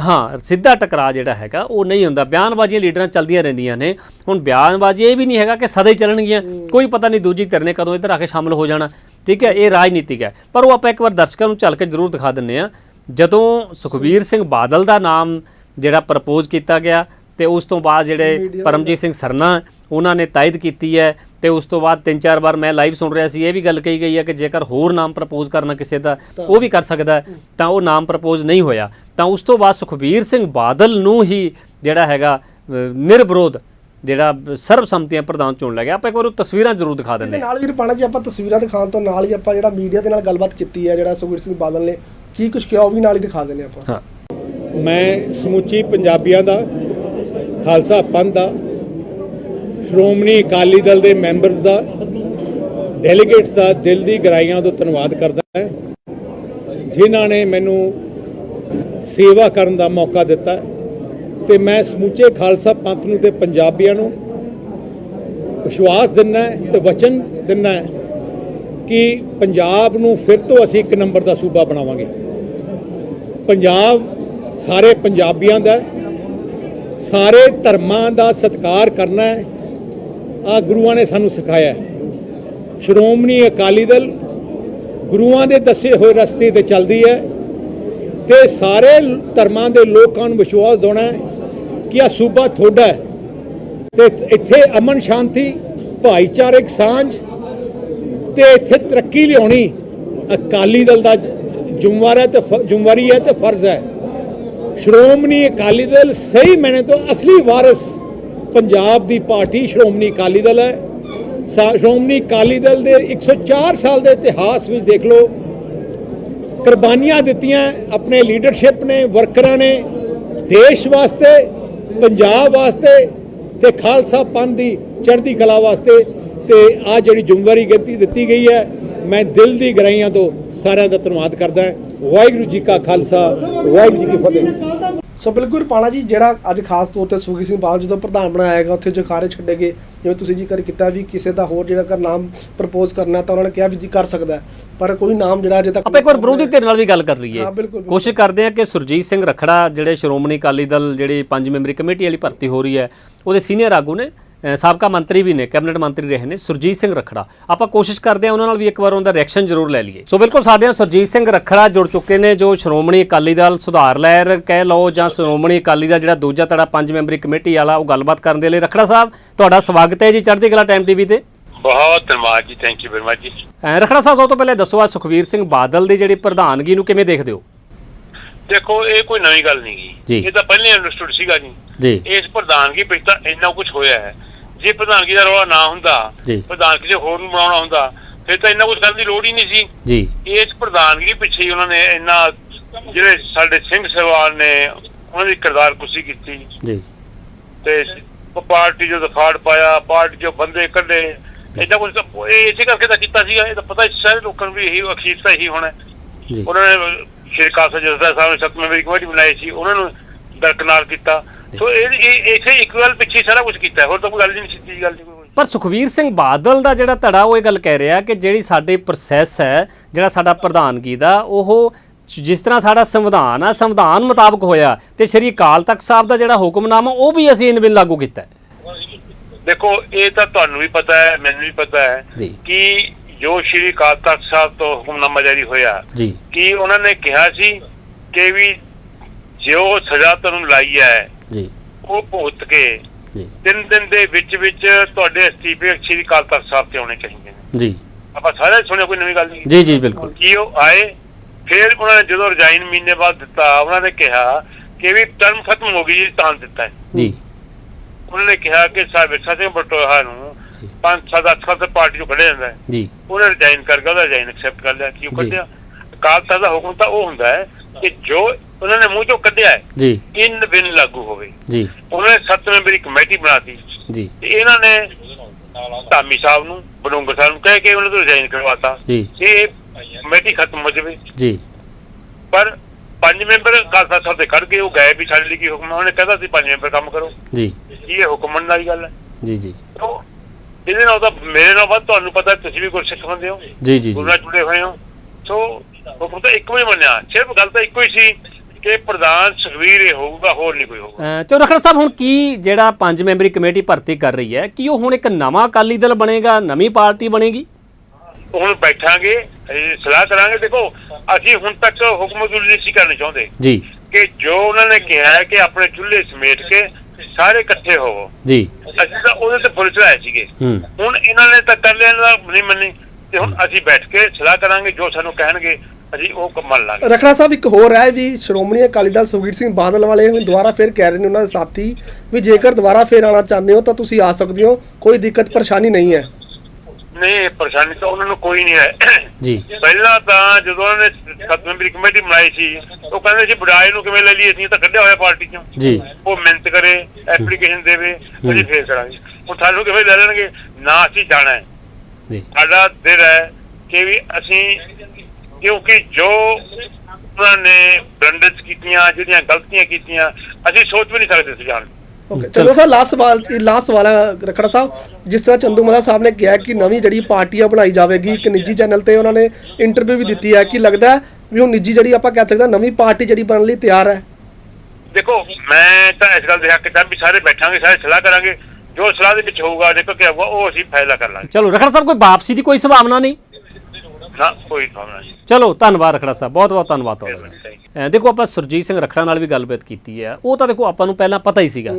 ਹਾਂ ਸਿੱਧਾ ਟਕਰਾਅ ਜਿਹੜਾ ਹੈਗਾ ਉਹ ਨਹੀਂ ਹੁੰਦਾ। ਬਿਆਨਬਾਜ਼ੀਆਂ ਲੀਡਰਾਂ ਚੱਲਦੀਆਂ ਰਹਿੰਦੀਆਂ ਨੇ। ਹੁਣ ਬਿਆਨਬਾਜ਼ੀ ਇਹ ਵੀ ਨਹੀਂ ਹੈਗਾ ਕਿ ਸਦਾ ਹੀ। ਚੱਲਣਗੀਆਂ ਕੋਈ ਪਤਾ ਨਹੀਂ ਦੂਜੀ ਧਿਰ ਨੇ ਕਦੋਂ ਇੱਧਰ ਆ ਕੇ ਸ਼ਾਮਲ ਹੋ ਜਾਣਾ। ਠੀਕ ਹੈ ਇਹ ਰਾਜਨੀਤਿਕ ਹੈ। ਪਰ ਉਹ ਆਪਾਂ ਇੱਕ ਵਾਰ ਦਰਸ਼ਕਾਂ ਨੂੰ ਚੱਲ ਕੇ ਜ਼ਰੂਰ ਦਿਖਾ ਦਿੰਨੇ ਆ ਜਦੋਂ ਸੁਖਬੀਰ ਸਿੰਘ ਬਾਦਲ ਦਾ ਨਾਮ ਜਿਹੜਾ ਪ੍ਰਪੋਜ਼ ਕੀਤਾ ਗਿਆ ਤੇ ਉਸ ਤੋਂ ਬਾਅਦ ਜਿਹੜੇ ਪਰਮਜੀਤ ਸਿੰਘ ਸਰਨਾ ਉਹਨਾਂ ਨੇ ਤਾਇਦ ਕੀਤੀ ਹੈ ਤੇ ਉਸ ਤੋਂ ਬਾਅਦ ਤਿੰਨ ਚਾਰ ਵਾਰ ਮੈਂ ਲਾਈਵ ਸੁਣ ਰਿਹਾ ਸੀ ਇਹ ਵੀ ਗੱਲ ਕਹੀ ਗਈ ਹੈ ਕਿ ਜੇਕਰ ਹੋਰ ਨਾਮ ਪ੍ਰਪੋਜ਼ ਕਰਨਾ ਕਿਸੇ ਦਾ ਉਹ ਵੀ ਕਰ ਸਕਦਾ ਹੈ ਤਾਂ ਉਹ ਨਾਮ ਪ੍ਰਪੋਜ਼ ਨਹੀਂ ਹੋਇਆ। ਤਾਂ ਉਸ ਤੋਂ ਬਾਅਦ ਸੁਖਬੀਰ ਸਿੰਘ ਬਾਦਲ ਨੂੰ ਹੀ ਜਿਹੜਾ ਹੈਗਾ ਨਿਰਵਿਰੋਧ ਜਿਹੜਾ ਸਰਬਸੰਮਤੀਆਂ ਪ੍ਰਧਾਨ ਚੁਣ ਲਿਆ ਗਿਆ। ਆਪਾਂ ਇੱਕ ਵਾਰ ਉਹ ਤਸਵੀਰਾਂ ਜ਼ਰੂਰ ਦਿਖਾ ਦਿੰਦੇ ਹਾਂ। ਨਾਲ ਵੀ ਰਪਾਣਾ ਜੀ ਆਪਾਂ ਤਸਵੀਰਾਂ ਦਿਖਾਉਣ ਤੋਂ ਨਾਲ ਹੀ ਆਪਾਂ ਜਿਹੜਾ ਮੀਡੀਆ ਦੇ ਨਾਲ ਗੱਲਬਾਤ ਕੀਤੀ ਹੈ ਜਿਹੜਾ ਸੁਖਬੀਰ ਸਿੰਘ ਬਾਦਲ ਨੇ ਕੀ ਕੁਝ ਕਿਹਾ ਉਹ ਵੀ ਨਾਲ ਹੀ ਦਿਖਾ ਦਿੰਦੇ ਆਪਾਂ। ਹਾਂ। ਮੈਂ ਸਮੁੱਚੀ ਪੰਜਾਬੀਆਂ ਦਾ ਖਾਲਸਾ ਪੰਥ ਦਾ, ਸ਼੍ਰੋਮਣੀ ਅਕਾਲੀ ਦਲ ਦੇ ਮੈਂਬਰਸ ਦਾ ਡੈਲੀਗੇਟਸ ਦਾ ਦਿਲ ਦੀ ਗਹਿਰਾਈਆਂ ਤੋਂ ਧੰਨਵਾਦ ਕਰਦਾ ਹੈ। ਜਿਨ੍ਹਾਂ ਨੇ ਮੈਨੂੰ ਸੇਵਾ ਕਰਨ ਦਾ ਮੌਕਾ ਦਿੱਤਾ ਤੇ ਮੈਂ ਸਮੁੱਚੇ ਖਾਲਸਾ ਪੰਥ ਨੂੰ ਤੇ ਪੰਜਾਬੀਆਂ ਨੂੰ ਵਿਸ਼ਵਾਸ ਦਿੰਦਾ ਤੇ ਵਚਨ ਦਿੰਦਾ ਕਿ ਪੰਜਾਬ ਨੂੰ ਫਿਰ ਤੋਂ ਅਸੀਂ ਇੱਕ ਨੰਬਰ ਦਾ ਸੂਬਾ ਬਣਾਵਾਂਗੇ। ਪੰਜਾਬ ਸਾਰੇ ਪੰਜਾਬੀਆਂ ਦਾ ਸਾਰੇ ਧਰਮਾਂ ਦਾ ਸਤਿਕਾਰ ਕਰਨਾ ਹੈ। ਆ ਗੁਰੂਆਂ ਨੇ ਸਾਨੂੰ ਸਿਖਾਇਆ ਸ਼੍ਰੋਮਣੀ ਅਕਾਲੀ ਦਲ ਗੁਰੂਆਂ ਦੇ ਦੱਸੇ ਹੋਏ ਰਸਤੇ ਤੇ ਚੱਲਦੀ ਹੈ ਤੇ ਸਾਰੇ ਧਰਮਾਂ ਦੇ ਲੋਕਾਂ ਨੂੰ ਵਿਸ਼ਵਾਸ ਦਿਵਾਉਣਾ ਹੈ ਕਿ ਆ ਸੂਬਾ ਤੁਹਾਡਾ ਹੈ। ਤੇ ਇੱਥੇ ਅਮਨ ਸ਼ਾਂਤੀ ਭਾਈਚਾਰਕ ਸਾਂਝ ਤੇ ਇੱਥੇ ਤਰੱਕੀ ਲਿਆਉਣੀ ਅਕਾਲੀ ਦਲ ਦਾ ਜ- ਜ਼ਿੰਮੇਵਾਰ ਹੈ ਤੇ ਫ- ਜ਼ਿੰਮੇਵਾਰੀ ਹੈ ਤੇ ਫਰਜ਼ ਹੈ। ਸ਼੍ਰੋਮਣੀ ਅਕਾਲੀ ਦਲ ਸਹੀ ਮੈਨੇ ਤੋਂ ਅਸਲੀ ਵਾਰਿਸ ਪੰਜਾਬ ਦੀ ਪਾਰਟੀ ਸ਼੍ਰੋਮਣੀ ਅਕਾਲੀ ਦਲ ਹੈ। ਸਾ- ਸ਼੍ਰੋਮਣੀ ਅਕਾਲੀ ਦਲ ਦੇ 104 ਸਾਲ ਦੇ ਇਤਿਹਾਸ ਵਿੱਚ ਦੇਖ ਲਓ, ਕੁਰਬਾਨੀਆਂ ਦਿੱਤੀਆਂ ਆਪਣੇ ਲੀਡਰਸ਼ਿਪ ਨੇ, ਵਰਕਰਾਂ ਨੇ ਦੇਸ਼ ਵਾਸਤੇ, ਪੰਜਾਬ ਵਾਸਤੇ ਤੇ ਖਾਲਸਾ ਪੰਥ ਦੀ ਚੜ੍ਹਦੀ ਕਲਾ ਵਾਸਤੇ ਤੇ ਆ ਜਿਹੜੀ ਜ਼ਿੰਮੇਵਾਰੀ ਦਿੱਤੀ ਦਿੱਤੀ ਗਈ ਹੈ, ਮੈਂ ਦਿਲ ਦੀ ਗਹਿਰਾਈਆਂ ਤੋਂ ਸਾਰਿਆਂ ਦਾ ਧੰਨਵਾਦ ਕਰਦਾ ਹਾਂ। ਵਾਹਿਗੁਰੂ ਜੀ ਕਾ ਖਾਲਸਾ ਵਾਹਿਗੁਰੂ ਜੀ ਕੀ ਫਤਿਹ ਸੋ ਬਿਲਕੁਲ ਪਾਣਾ ਜੀ ਜਿਹੜਾ ਅੱਜ ਖਾਸ ਤੌਰ ਤੇ ਸੁਖਬੀਰ ਸਿੰਘ ਬਾਦਲ ਜਦੋਂ ਪ੍ਰਧਾਨ ਬਣਾਇਆ ਗਿਆ ਉੱਥੇ ਜਕਾਰੇ ਛੱਡੇ ਗਏ ਜਿਵੇਂ ਤੁਸੀਂ ਜ਼ਿਕਰ ਕੀਤਾ ਵੀ ਕਿਸੇ ਦਾ ਹੋਰ ਜਿਹੜਾ ਕਰ ਨਾਮ ਪ੍ਰਪੋਜ਼ ਕਰਨਾ ਤਾਂ ਉਹਨਾਂ ਨੇ ਕਿਹਾ ਵੀ ਜੀ ਕਰ ਸਕਦਾ। ਪਰ ਕੋਈ ਨਾਮ ਜਿਹੜਾ ਅਜੇ ਤੱਕ ਆਪਾਂ ਇੱਕ ਵਾਰ ਵਿਰੋਧੀ ਧਿਰ ਨਾਲ ਵੀ ਗੱਲ ਕਰ ਲਈਏ। ਕੋਸ਼ਿਸ਼ ਕਰਦੇ ਹਾਂ ਕਿ ਸੁਰਜੀਤ ਸਿੰਘ ਰਖੜਾ ਜਿਹੜੇ ਸ਼੍ਰੋਮਣੀ ਅਕਾਲੀ ਦਲ ਜਿਹੜੀ ਪੰਜ ਮੈਂਬਰੀ ਕਮੇਟੀ ਵਾਲੀ ਭਰਤੀ ਹੋ ਰਹੀ ਹੈ ਉਹਦੇ ਸੀਨੀਅਰ ਆਗੂ ਨੇ ਸਾਬਕਾ ਮੰਤਰੀ ਵੀ ਨੇ ਕੈਬਨਿਟ ਮੰਤਰੀ ਰਹੇ ਨੇ ਸੁਰਜੀਤ ਸਿੰਘ ਰਖੜਾ। ਆਪਾਂ ਕੋਸ਼ਿਸ਼ ਕਰਦੇ ਹਾਂ ਉਹਨਾਂ ਨਾਲ ਵੀ ਇੱਕ ਵਾਰ ਉਹਦਾ ਰਿਐਕਸ਼ਨ ਜ਼ਰੂਰ ਲੈ ਲਈਏ। ਸੋ ਬਿਲਕੁਲ ਸਾਡੇ ਨਾਲ ਸੁਰਜੀਤ ਸਿੰਘ ਰਖੜਾ ਜੁੜ ਚੁੱਕੇ ਨੇ ਜੋ ਸ਼੍ਰੋਮਣੀ ਅਕਾਲੀ ਦਲ ਸੁਧਾਰ ਲਹਿਰ ਕਹਿ ਲਓ ਜਾਂ ਸ਼੍ਰੋਮਣੀ ਅਕਾਲੀ ਦਾ ਜਿਹੜਾ ਦੂਜਾ ਧੜਾ ਪੰਜ ਮੈਂਬਰੀ ਕਮੇਟੀ ਵਾਲਾ ਉਹ ਗੱਲਬਾਤ ਕਰਨ ਦੇ ਲਈ। ਰਖੜਾ ਸਾਹਿਬ ਤੁਹਾਡਾ ਸਵਾਗਤ ਹੈ ਜੀ ਚੜ੍ਹਦੀ ਕਲਾ ਟਾਈਮ ਟੀਵੀ ਤੇ। ਬਹੁਤ ਧੰਨਵਾਦ ਜੀ ਥੈਂਕ ਯੂ ਵੈਰੀ ਮਚ ਜੀ। ਰਖੜਾ ਸਾਹਿਬ ਸਭ ਤੋਂ ਪਹਿਲੇ ਦੱਸੋ ਆ ਸੁਖਵੀਰ ਸਿੰਘ ਬਾਦਲ ਦੀ ਜਿਹੜੀ ਪ੍ਰਧਾਨਗੀ ਨੂੰ ਕਿਵੇਂ ਦੇਖਦੇ ਹੋ? ਦੇਖੋ ਇਹ ਕੋਈ ਨਵੀਂ ਗੱਲ ਨਹੀਂ ਗੀ। ਜੀ। ਇਹ ਤਾਂ ਪਹਿਲੇ ਅੰਡਰਸਟੂਡ ਸੀਗਾ ਜੀ। ਜੀ। ਇਸ ਪ੍ਰਧਾਨਗੀ ਵਿੱਚ ਤਾਂ ਇੰਨਾ ਕੁਝ ਹੋਇਆ ਹੈ। ਜੇ ਪ੍ਰਧਾਨਗੀ ਦਾ ਰੌਲਾ ਨਾ ਹੁੰਦਾ। ਪ੍ਰਧਾਨ ਕਿਸੇ ਹੋਰ ਨੂੰ ਬਣਾਉਣਾ ਹੁੰਦਾ ਫਿਰ ਤਾਂ ਇੰਨਾ ਕੁਝ ਕਰਨ ਦੀ ਲੋੜ ਹੀ ਨਹੀਂ ਸੀ। ਜੀ। ਇਸ ਪ੍ਰਧਾਨਗੀ ਪਿੱਛੇ ਹੀ ਉਹਨਾਂ ਨੇ ਇੰਨਾ ਜਿਹੜੇ ਸਾਡੇ ਸਿੰਘ ਸਵਾਲ ਨੇ ਉਹਨਾਂ ਦੀ ਕਿਰਦਾਰ ਕੁਸ਼ੀ ਕੀਤੀ। ਜੀ। ਤੇ ਪਾਰਟੀ ਜੋ ਦਫਾੜ ਪਾਇਆ ਪਾਰਟੀ ਜੋ ਬੰਦੇ ਕੱਢੇ। ਇੰਨਾ ਕੁਝ ਇਹ ਇਸੇ ਕਰਕੇ ਤਾਂ ਕੀਤਾ ਸੀਗਾ ਇਹ ਤਾਂ ਪਤਾ ਸਾਰੇ ਲੋਕਾਂ ਨੂੰ ਵੀ ਇਹੀ ਅਖੀਰ ਤਾਂ ਇਹੀ ਹੋਣਾ। ਉਹਨਾਂ ਨੇ ਸ਼੍ਰੀ ਕਾਸਾ ਜਸਦਾ ਸਾਹਿਬ ਨੇ ਸਤਵੇਂ ਮੇਰੀ ਕਮੇਟੀ ਬਣਾਈ ਸੀ ਉਹਨਾਂ ਨੂੰ ਦਰਕਨਾਰ ਕੀਤਾ। ਸੋ ਇਹ ਇਹ ਇੱਕ ਗੱਲ ਪਿੱਛੇ ਸਾਰਾ ਕੁਝ ਕੀਤਾ। ਹੋਰ ਤਾਂ ਕੋਈ ਗੱਲ ਨਹੀਂ ਸਿੱਧੀ ਗੱਲ ਨਹੀਂ ਕੋਈ ਪਰ ਸੁਖਵੀਰ ਸਿੰਘ ਬਾਦਲ ਦਾ ਜਿਹੜਾ ਧੜਾ ਉਹ ਇਹ ਗੱਲ ਕਹਿ ਰਿਹਾ ਕਿ ਜਿਹੜੀ ਸਾਡੇ ਪ੍ਰੋਸੈਸ ਹੈ ਜਿਹੜਾ ਸਾਡਾ ਪ੍ਰਧਾਨਗੀ ਦਾ ਉਹ ਜਿਸ ਤਰ੍ਹਾਂ ਸਾਡਾ ਸੰਵਿਧਾਨ ਆ ਸੰਵਿਧਾਨ ਮੁਤਾਬਕ ਹੋਇਆ ਤੇ ਸ਼੍ਰੀ ਅਕਾਲ ਤਖਤ ਸਾਹਿਬ ਦਾ ਜਿਹੜਾ ਹੁਕਮਨਾਮਾ ਉਹ ਵੀ ਅਸੀਂ ਇਨ ਬਿਨ ਲਾਗੂ ਕੀਤਾ। ਦੇਖੋ ਇਹ ਤਾਂ ਤੁਹਾਨੂੰ ਵੀ ਪਤਾ ਹੈ ਮੈਨੂੰ ਵੀ ਪਤਾ ਹੈ। ਕਿ ਜੋ ਸ਼੍ਰੀ ਅਕਾਲ ਤਖਤ ਸਾਹਿਬ ਤੋਂ ਹੁਕਮਨਾਮਾ ਜਾਰੀ ਹੋਇਆ ਕਿ ਉਹਨਾਂ ਨੇ ਕਿਹਾ ਸੀ ਕਿ ਵੀ ਜੋ ਸਜ਼ਾ ਤੁਹਾਨੂੰ ਲਾਈ ਹੈ ਜੀ। ਉਹ ਭੁਗਤ ਕੇ ਜੀ। ਤਿੰਨ ਦਿਨ ਦੇ ਵਿੱਚ ਵਿੱਚ ਤੁਹਾਡੇ ਅਸਤੀਫੇ ਸ੍ਰੀ ਅਕਾਲ ਤਖਤ ਸਾਹਿਬ ਤੇ ਆਉਣੇ ਚਾਹੀਦੇ ਨੇ। ਜੀ। ਆਪਾਂ ਸਾਰੇ ਸੁਣਿਆ ਕੋਈ ਨਵੀਂ ਗੱਲ ਨਹੀਂ? ਜੀ ਜੀ ਬਿਲਕੁਲ। ਕੀ ਉਹ ਆਏ ਫਿਰ ਉਹਨਾਂ ਨੇ ਜਦੋਂ ਰਿਜ਼ਾਈਨ ਮਹੀਨੇ ਬਾਅਦ ਦਿੱਤਾ ਉਹਨਾਂ ਨੇ ਕਿਹਾ ਕਿ ਵੀ ਟਰਮ ਖਤਮ ਹੋ ਗਈ ਜੀ ਤਾਂ ਦਿੱਤਾ ਹੈ। ਜੀ। ਉਹਨਾਂ ਨੇ ਕਿਹਾ ਕਿ ਸਾਹਿਬ ਸਿੰਘ ਬਟੋਹਾ ਨੂੰ ਪੰਜ ਸੱਤ ਅੱਠ ਸਾਲ ਤੋਂ ਪਾਰਟੀ ਤੋਂ ਕੱਢਿਆ ਜਾਂਦਾ ਹੈ। ਜੀ। ਉਹਨੇ ਰਿਜ਼ਾਈਨ ਕਰ ਗਿਆ ਉਹਦਾ ਰਿਜ਼ਾਈਨ ਐਕਸੈਪਟ ਕਰ ਲਿਆ। ਕਿਉਂ। ਕੱਢਿਆ? ਤਖਤ ਦਾ ਹੁਕਮ ਤਾਂ ਉਹ ਹੁੰਦਾ ਹੈ ਕਿ ਜੋ ਉਹਨਾਂ ਨੇ ਮੂੰਹ ਚੋਂ ਕੱਢਿਆ ਹੈ ਜੀ। ਇਨ ਬਿਨ ਲਾਗੂ ਹੋਵੇ। ਜੀ। ਉਹਨਾਂ ਨੇ ਸੱਤ ਮੈਂਬਰੀ ਕਮੇਟੀ ਬਣਾਤੀ ਜੀ। ਤੇ ਇਹਨਾਂ ਨੇ ਧਾਮੀ ਸਾਹਿਬ ਨੂੰ ਬਡੂੰਗਰ ਸਾਹਿਬ ਨੂੰ ਕਹਿ ਕੇ ਉਹਨਾਂ ਤੋਂ ਰਿਜ਼ਾਈਨ ਕਰਵਾਤਾ। ਜੀ। ਇਹ ਕਮੇਟੀ ਖਤਮ ਹੋ ਜਾਵੇ। ਜੀ। ਪਰ ਪੰਜ ਮੈਂਬਰ ਤਖਤ ਸਾਹਿਬ ਦੇ ਕੱਢ ਕੇ ਉਹ ਗਏ ਵੀ ਸਾਡੇ ਲਈ ਕੀ ਹੁਕਮ ਉਹਨੇ ਕਹਿੰਦਾ ਸੀ ਪੰਜ ਮੈਂਬਰ ਕੰਮ ਕਰੋ। ਜੀ। ਇਹ ਹੁਕਮ ਮੰਨਣ ਵਾਲੀ ਗੱਲ ਹੈ। ਜੀ ਜੀ। ਇਹਦੇ ਨਾਲ ਤਾਂ ਮੇਰੇ ਨਾਲ ਵੱਧ ਤੁਹਾਨੂੰ ਪਤਾ ਤੁਸੀਂ ਵੀ ਗੁਰਸਿੱਖ ਬੰਦੇ ਹੋ। ਜੀ ਜੀ ਗੁਰੂ ਨਾਲ ਜੁੜੇ ਹੋਏ ਹੋ। ਸੋ ਹੁਕਮ ਤਾਂ ਇੱਕੋ ਹੀ ਮੰਨਿਆ। ਸਿਰਫ ਗੱਲ ਤਾਂ ਇੱਕੋ ਹੀ ਸੀ ਕਿ ਪ੍ਰਧਾਨ ਸੁਖਵੀਰ ਇਹ ਹੋਊਗਾ ਹੋਰ ਨਹੀਂ ਕੋਈ ਹੋਊਗਾ। ਚਲੋ ਰਖੜਾ ਸਾਹਿਬ ਹੁਣ ਕੀ ਜਿਹੜਾ ਪੰਜ ਮੈਂਬਰੀ ਕਮੇਟੀ ਭਰਤੀ ਕਰ ਰਹੀ ਹੈ ਕੀ ਉਹ ਹੁਣ ਇੱਕ ਨਵਾਂ ਅਕਾਲੀ ਦਲ ਬਣੇਗਾ ਨਵੀਂ ਪਾਰਟੀ ਬਣੇਗੀ? ਹੁਣ ਬੈਠਾਂਗੇ ਅਸੀਂ ਸਲਾਹ ਕਰਾਂਗੇ। ਦੇਖੋ ਅਸੀਂ ਹੁਣ ਤੱਕ ਹੁਕਮ ਜ਼ਰੂਰੀ ਨਹੀਂ ਸੀ ਕਰਨੀ ਚਾਹੁੰਦੇ। ਜੀ। ਕਿ ਜੋ ਉਹਨਾਂ ਨੇ ਕਿਹਾ ਹੈ ਕਿ ਆਪਣੇ ਚੁੱਲ੍ਹੇ ਸਮੇਟ ਕੇ ਸਾਰੇ ਇਕੱਠੇ ਹੋਵੋ। ਜੀ। ਅਸੀਂ ਤਾਂ ਉਹਦੇ ਤੇ ਫੁੱਲ ਚੜਾਏ ਸੀਗੇ। ਹੂੰ। ਹੁਣ ਇਹਨਾਂ ਨੇ ਤਾਂ ਕਰ ਲਿਆ ਇਹਨਾਂ ਦਾ ਨਹੀਂ ਮੰਨੀ। ਤੇ ਹੁਣ ਅਸੀਂ ਬੈਠ ਕੇ ਸਲਾਹ ਕਰਾਂਗੇ ਜੋ ਸਾਨੂੰ ਕਹਿਣਗੇ ਅਸੀਂ ਉਹ ਕੰਮ ਮੰਨ ਲਾਂਗੇ। ਰਖੜਾ ਸਾਹਿਬ ਇੱਕ ਹੋਰ ਹੈ ਵੀ ਸ਼੍ਰੋਮਣੀ ਅਕਾਲੀ ਦਲ ਸੁਖਬੀਰ ਸਿੰਘ ਬਾਦਲ ਵਾਲੇ ਹੁਣ ਦੁਬਾਰਾ ਫਿਰ ਕਹਿ ਰਹੇ ਨੇ ਉਹਨਾਂ ਦੇ ਸਾਥੀ ਵੀ ਜੇਕਰ ਦੁਬਾਰਾ ਫਿਰ ਆਣਾ ਚਾਹੁੰਦੇ ਹੋ ਤਾਂ ਤੁਸੀਂ ਆ ਸਕਦੇ ਹੋ ਕੋਈ ਦਿੱਕਤ ਪਰੇਸ਼ਾਨੀ ਨਹੀਂ ਹੈ। ਨਹੀਂ ਪਰੇਸ਼ਾਨੀ ਤਾਂ ਉਹਨਾਂ ਨੂੰ ਕੋਈ ਨਹੀਂ ਹੈ। ਜੀ। ਪਹਿਲਾਂ ਤਾਂ ਜਦੋਂ ਉਹਨਾਂ ਨੇ ਸੱਤ ਮੈਂਬਰੀ ਕਮੇਟੀ ਬਣਾਈ ਸੀ ਉਹ ਕਹਿੰਦੇ ਸੀ ਬੁਢਾਏ ਨੂੰ ਕਿਵੇਂ ਲੈ ਲਈ ਅਸੀਂ ਤਾਂ ਕੱਢਿਆ ਹੋਇਆ ਪਾਰਟੀ ਚੋਂ। ਜੀ। ਉਹ ਮਿਹਨਤ ਕਰੇ ਐਪਲੀਕੇਸ਼ਨ ਦੇਵੇ ਅਸੀਂ ਫੇਰ ਕਰਾਂਗੇ। ਹੁਣ ਸਾਨੂੰ ਕਿਵੇਂ ਲੈ ਲੈਣਗੇ? ਨਾ ਅਸੀਂ ਜਾਣਾ ਹੈ। ਜੀ। ਸਾਡਾ ਦਿਲ ਹੈ ਕਿ ਵੀ ਅਸੀਂ ਕਿਉਂਕਿ ਜੋ ਉਹਨਾਂ ਨੇ ਬਲੰਡਰਸ ਕੀਤੀਆਂ ਜਿਹੜੀਆਂ ਗਲਤੀਆਂ ਕੀਤੀਆਂ ਅਸੀਂ ਸੋਚ ਵੀ ਨਹੀਂ ਸਕਦੇ ਸੀ ਜਾਣ ਓਕੇ ਚਲੋ ਸਰ ਲਾਸਟ ਸਵਾਲ ਲਾਸਟ ਸਵਾਲ ਰਖੜਾ ਸਾਹਿਬ। ਜਿਸ ਤਰ੍ਹਾਂ ਚੰਦੂ ਮਾਦਾ ਸਾਹਿਬ ਨੇ ਕਿਹਾ ਕਿ ਨਵੀਂ ਜਿਹੜੀ ਪਾਰਟੀਆਂ ਬਣਾਈ ਜਾਵੇਗੀ ਇੱਕ ਨਿੱਜੀ ਚੈਨਲ ਤੇ ਉਹਨਾਂ ਨੇ ਇੰਟਰਵਿਊ ਵੀ ਦਿੱਤੀ ਹੈ ਕਿ ਲੱਗਦਾ ਵੀ ਉਹ ਨਿੱਜੀ ਜਿਹੜੀ ਆਪਾਂ ਕਹਿ ਸਕਦੇ ਨਵੀਂ ਪਾਰਟੀ ਜਿਹੜੀ ਬਣਨ ਲਈ ਤਿਆਰ ਹੈ? ਦੇਖੋ ਮੈਂ ਤਾਂ ਇਸ ਗੱਲ ਦੇ ਹੱਕ ਚ ਵੀ ਸਾਰੇ ਬੈਠਾਂਗੇ ਸਾਰੇ ਸਲਾਹ ਕਰਾਂਗੇ। ਜੋ ਸਲਾਹ ਦੇ ਵਿੱਚ ਹੋਊਗਾ ਦੇਖੋ ਕੀ ਹੋਊਗਾ ਉਹ ਅਸੀਂ ਫੈਸਲਾ ਕਰ ਲਾਂਗੇ। ਚਲੋ ਰਖੜਾ ਸਾਹਿਬ ਕੋਈ ਵਾਪਸੀ ਦੀ ਕੋਈ ਸੰਭਾਵਨਾ ਨਹੀਂ? ਨਾ ਕੋਈ ਭਾਵਨਾ ਨਹੀਂ। ਚਲੋ ਧੰਨਵਾਦ ਰਖੜਾ ਸਾਹਿਬ ਬਹੁਤ ਬਹੁਤ ਧੰਨਵਾਦ ਤੁਹਾਡਾ। ਅਹ ਦੇਖੋ ਆਪਾਂ ਸੁਰਜੀਤ ਸਿੰਘ ਰਖੜਾ ਨਾਲ ਵੀ ਗੱਲਬਾਤ ਕੀਤੀ ਹੈ। ਉਹ ਤਾਂ ਦੇਖੋ ਆਪਾਂ ਨੂੰ ਪਹਿਲਾਂ ਪਤਾ ਹੀ ਸੀਗਾ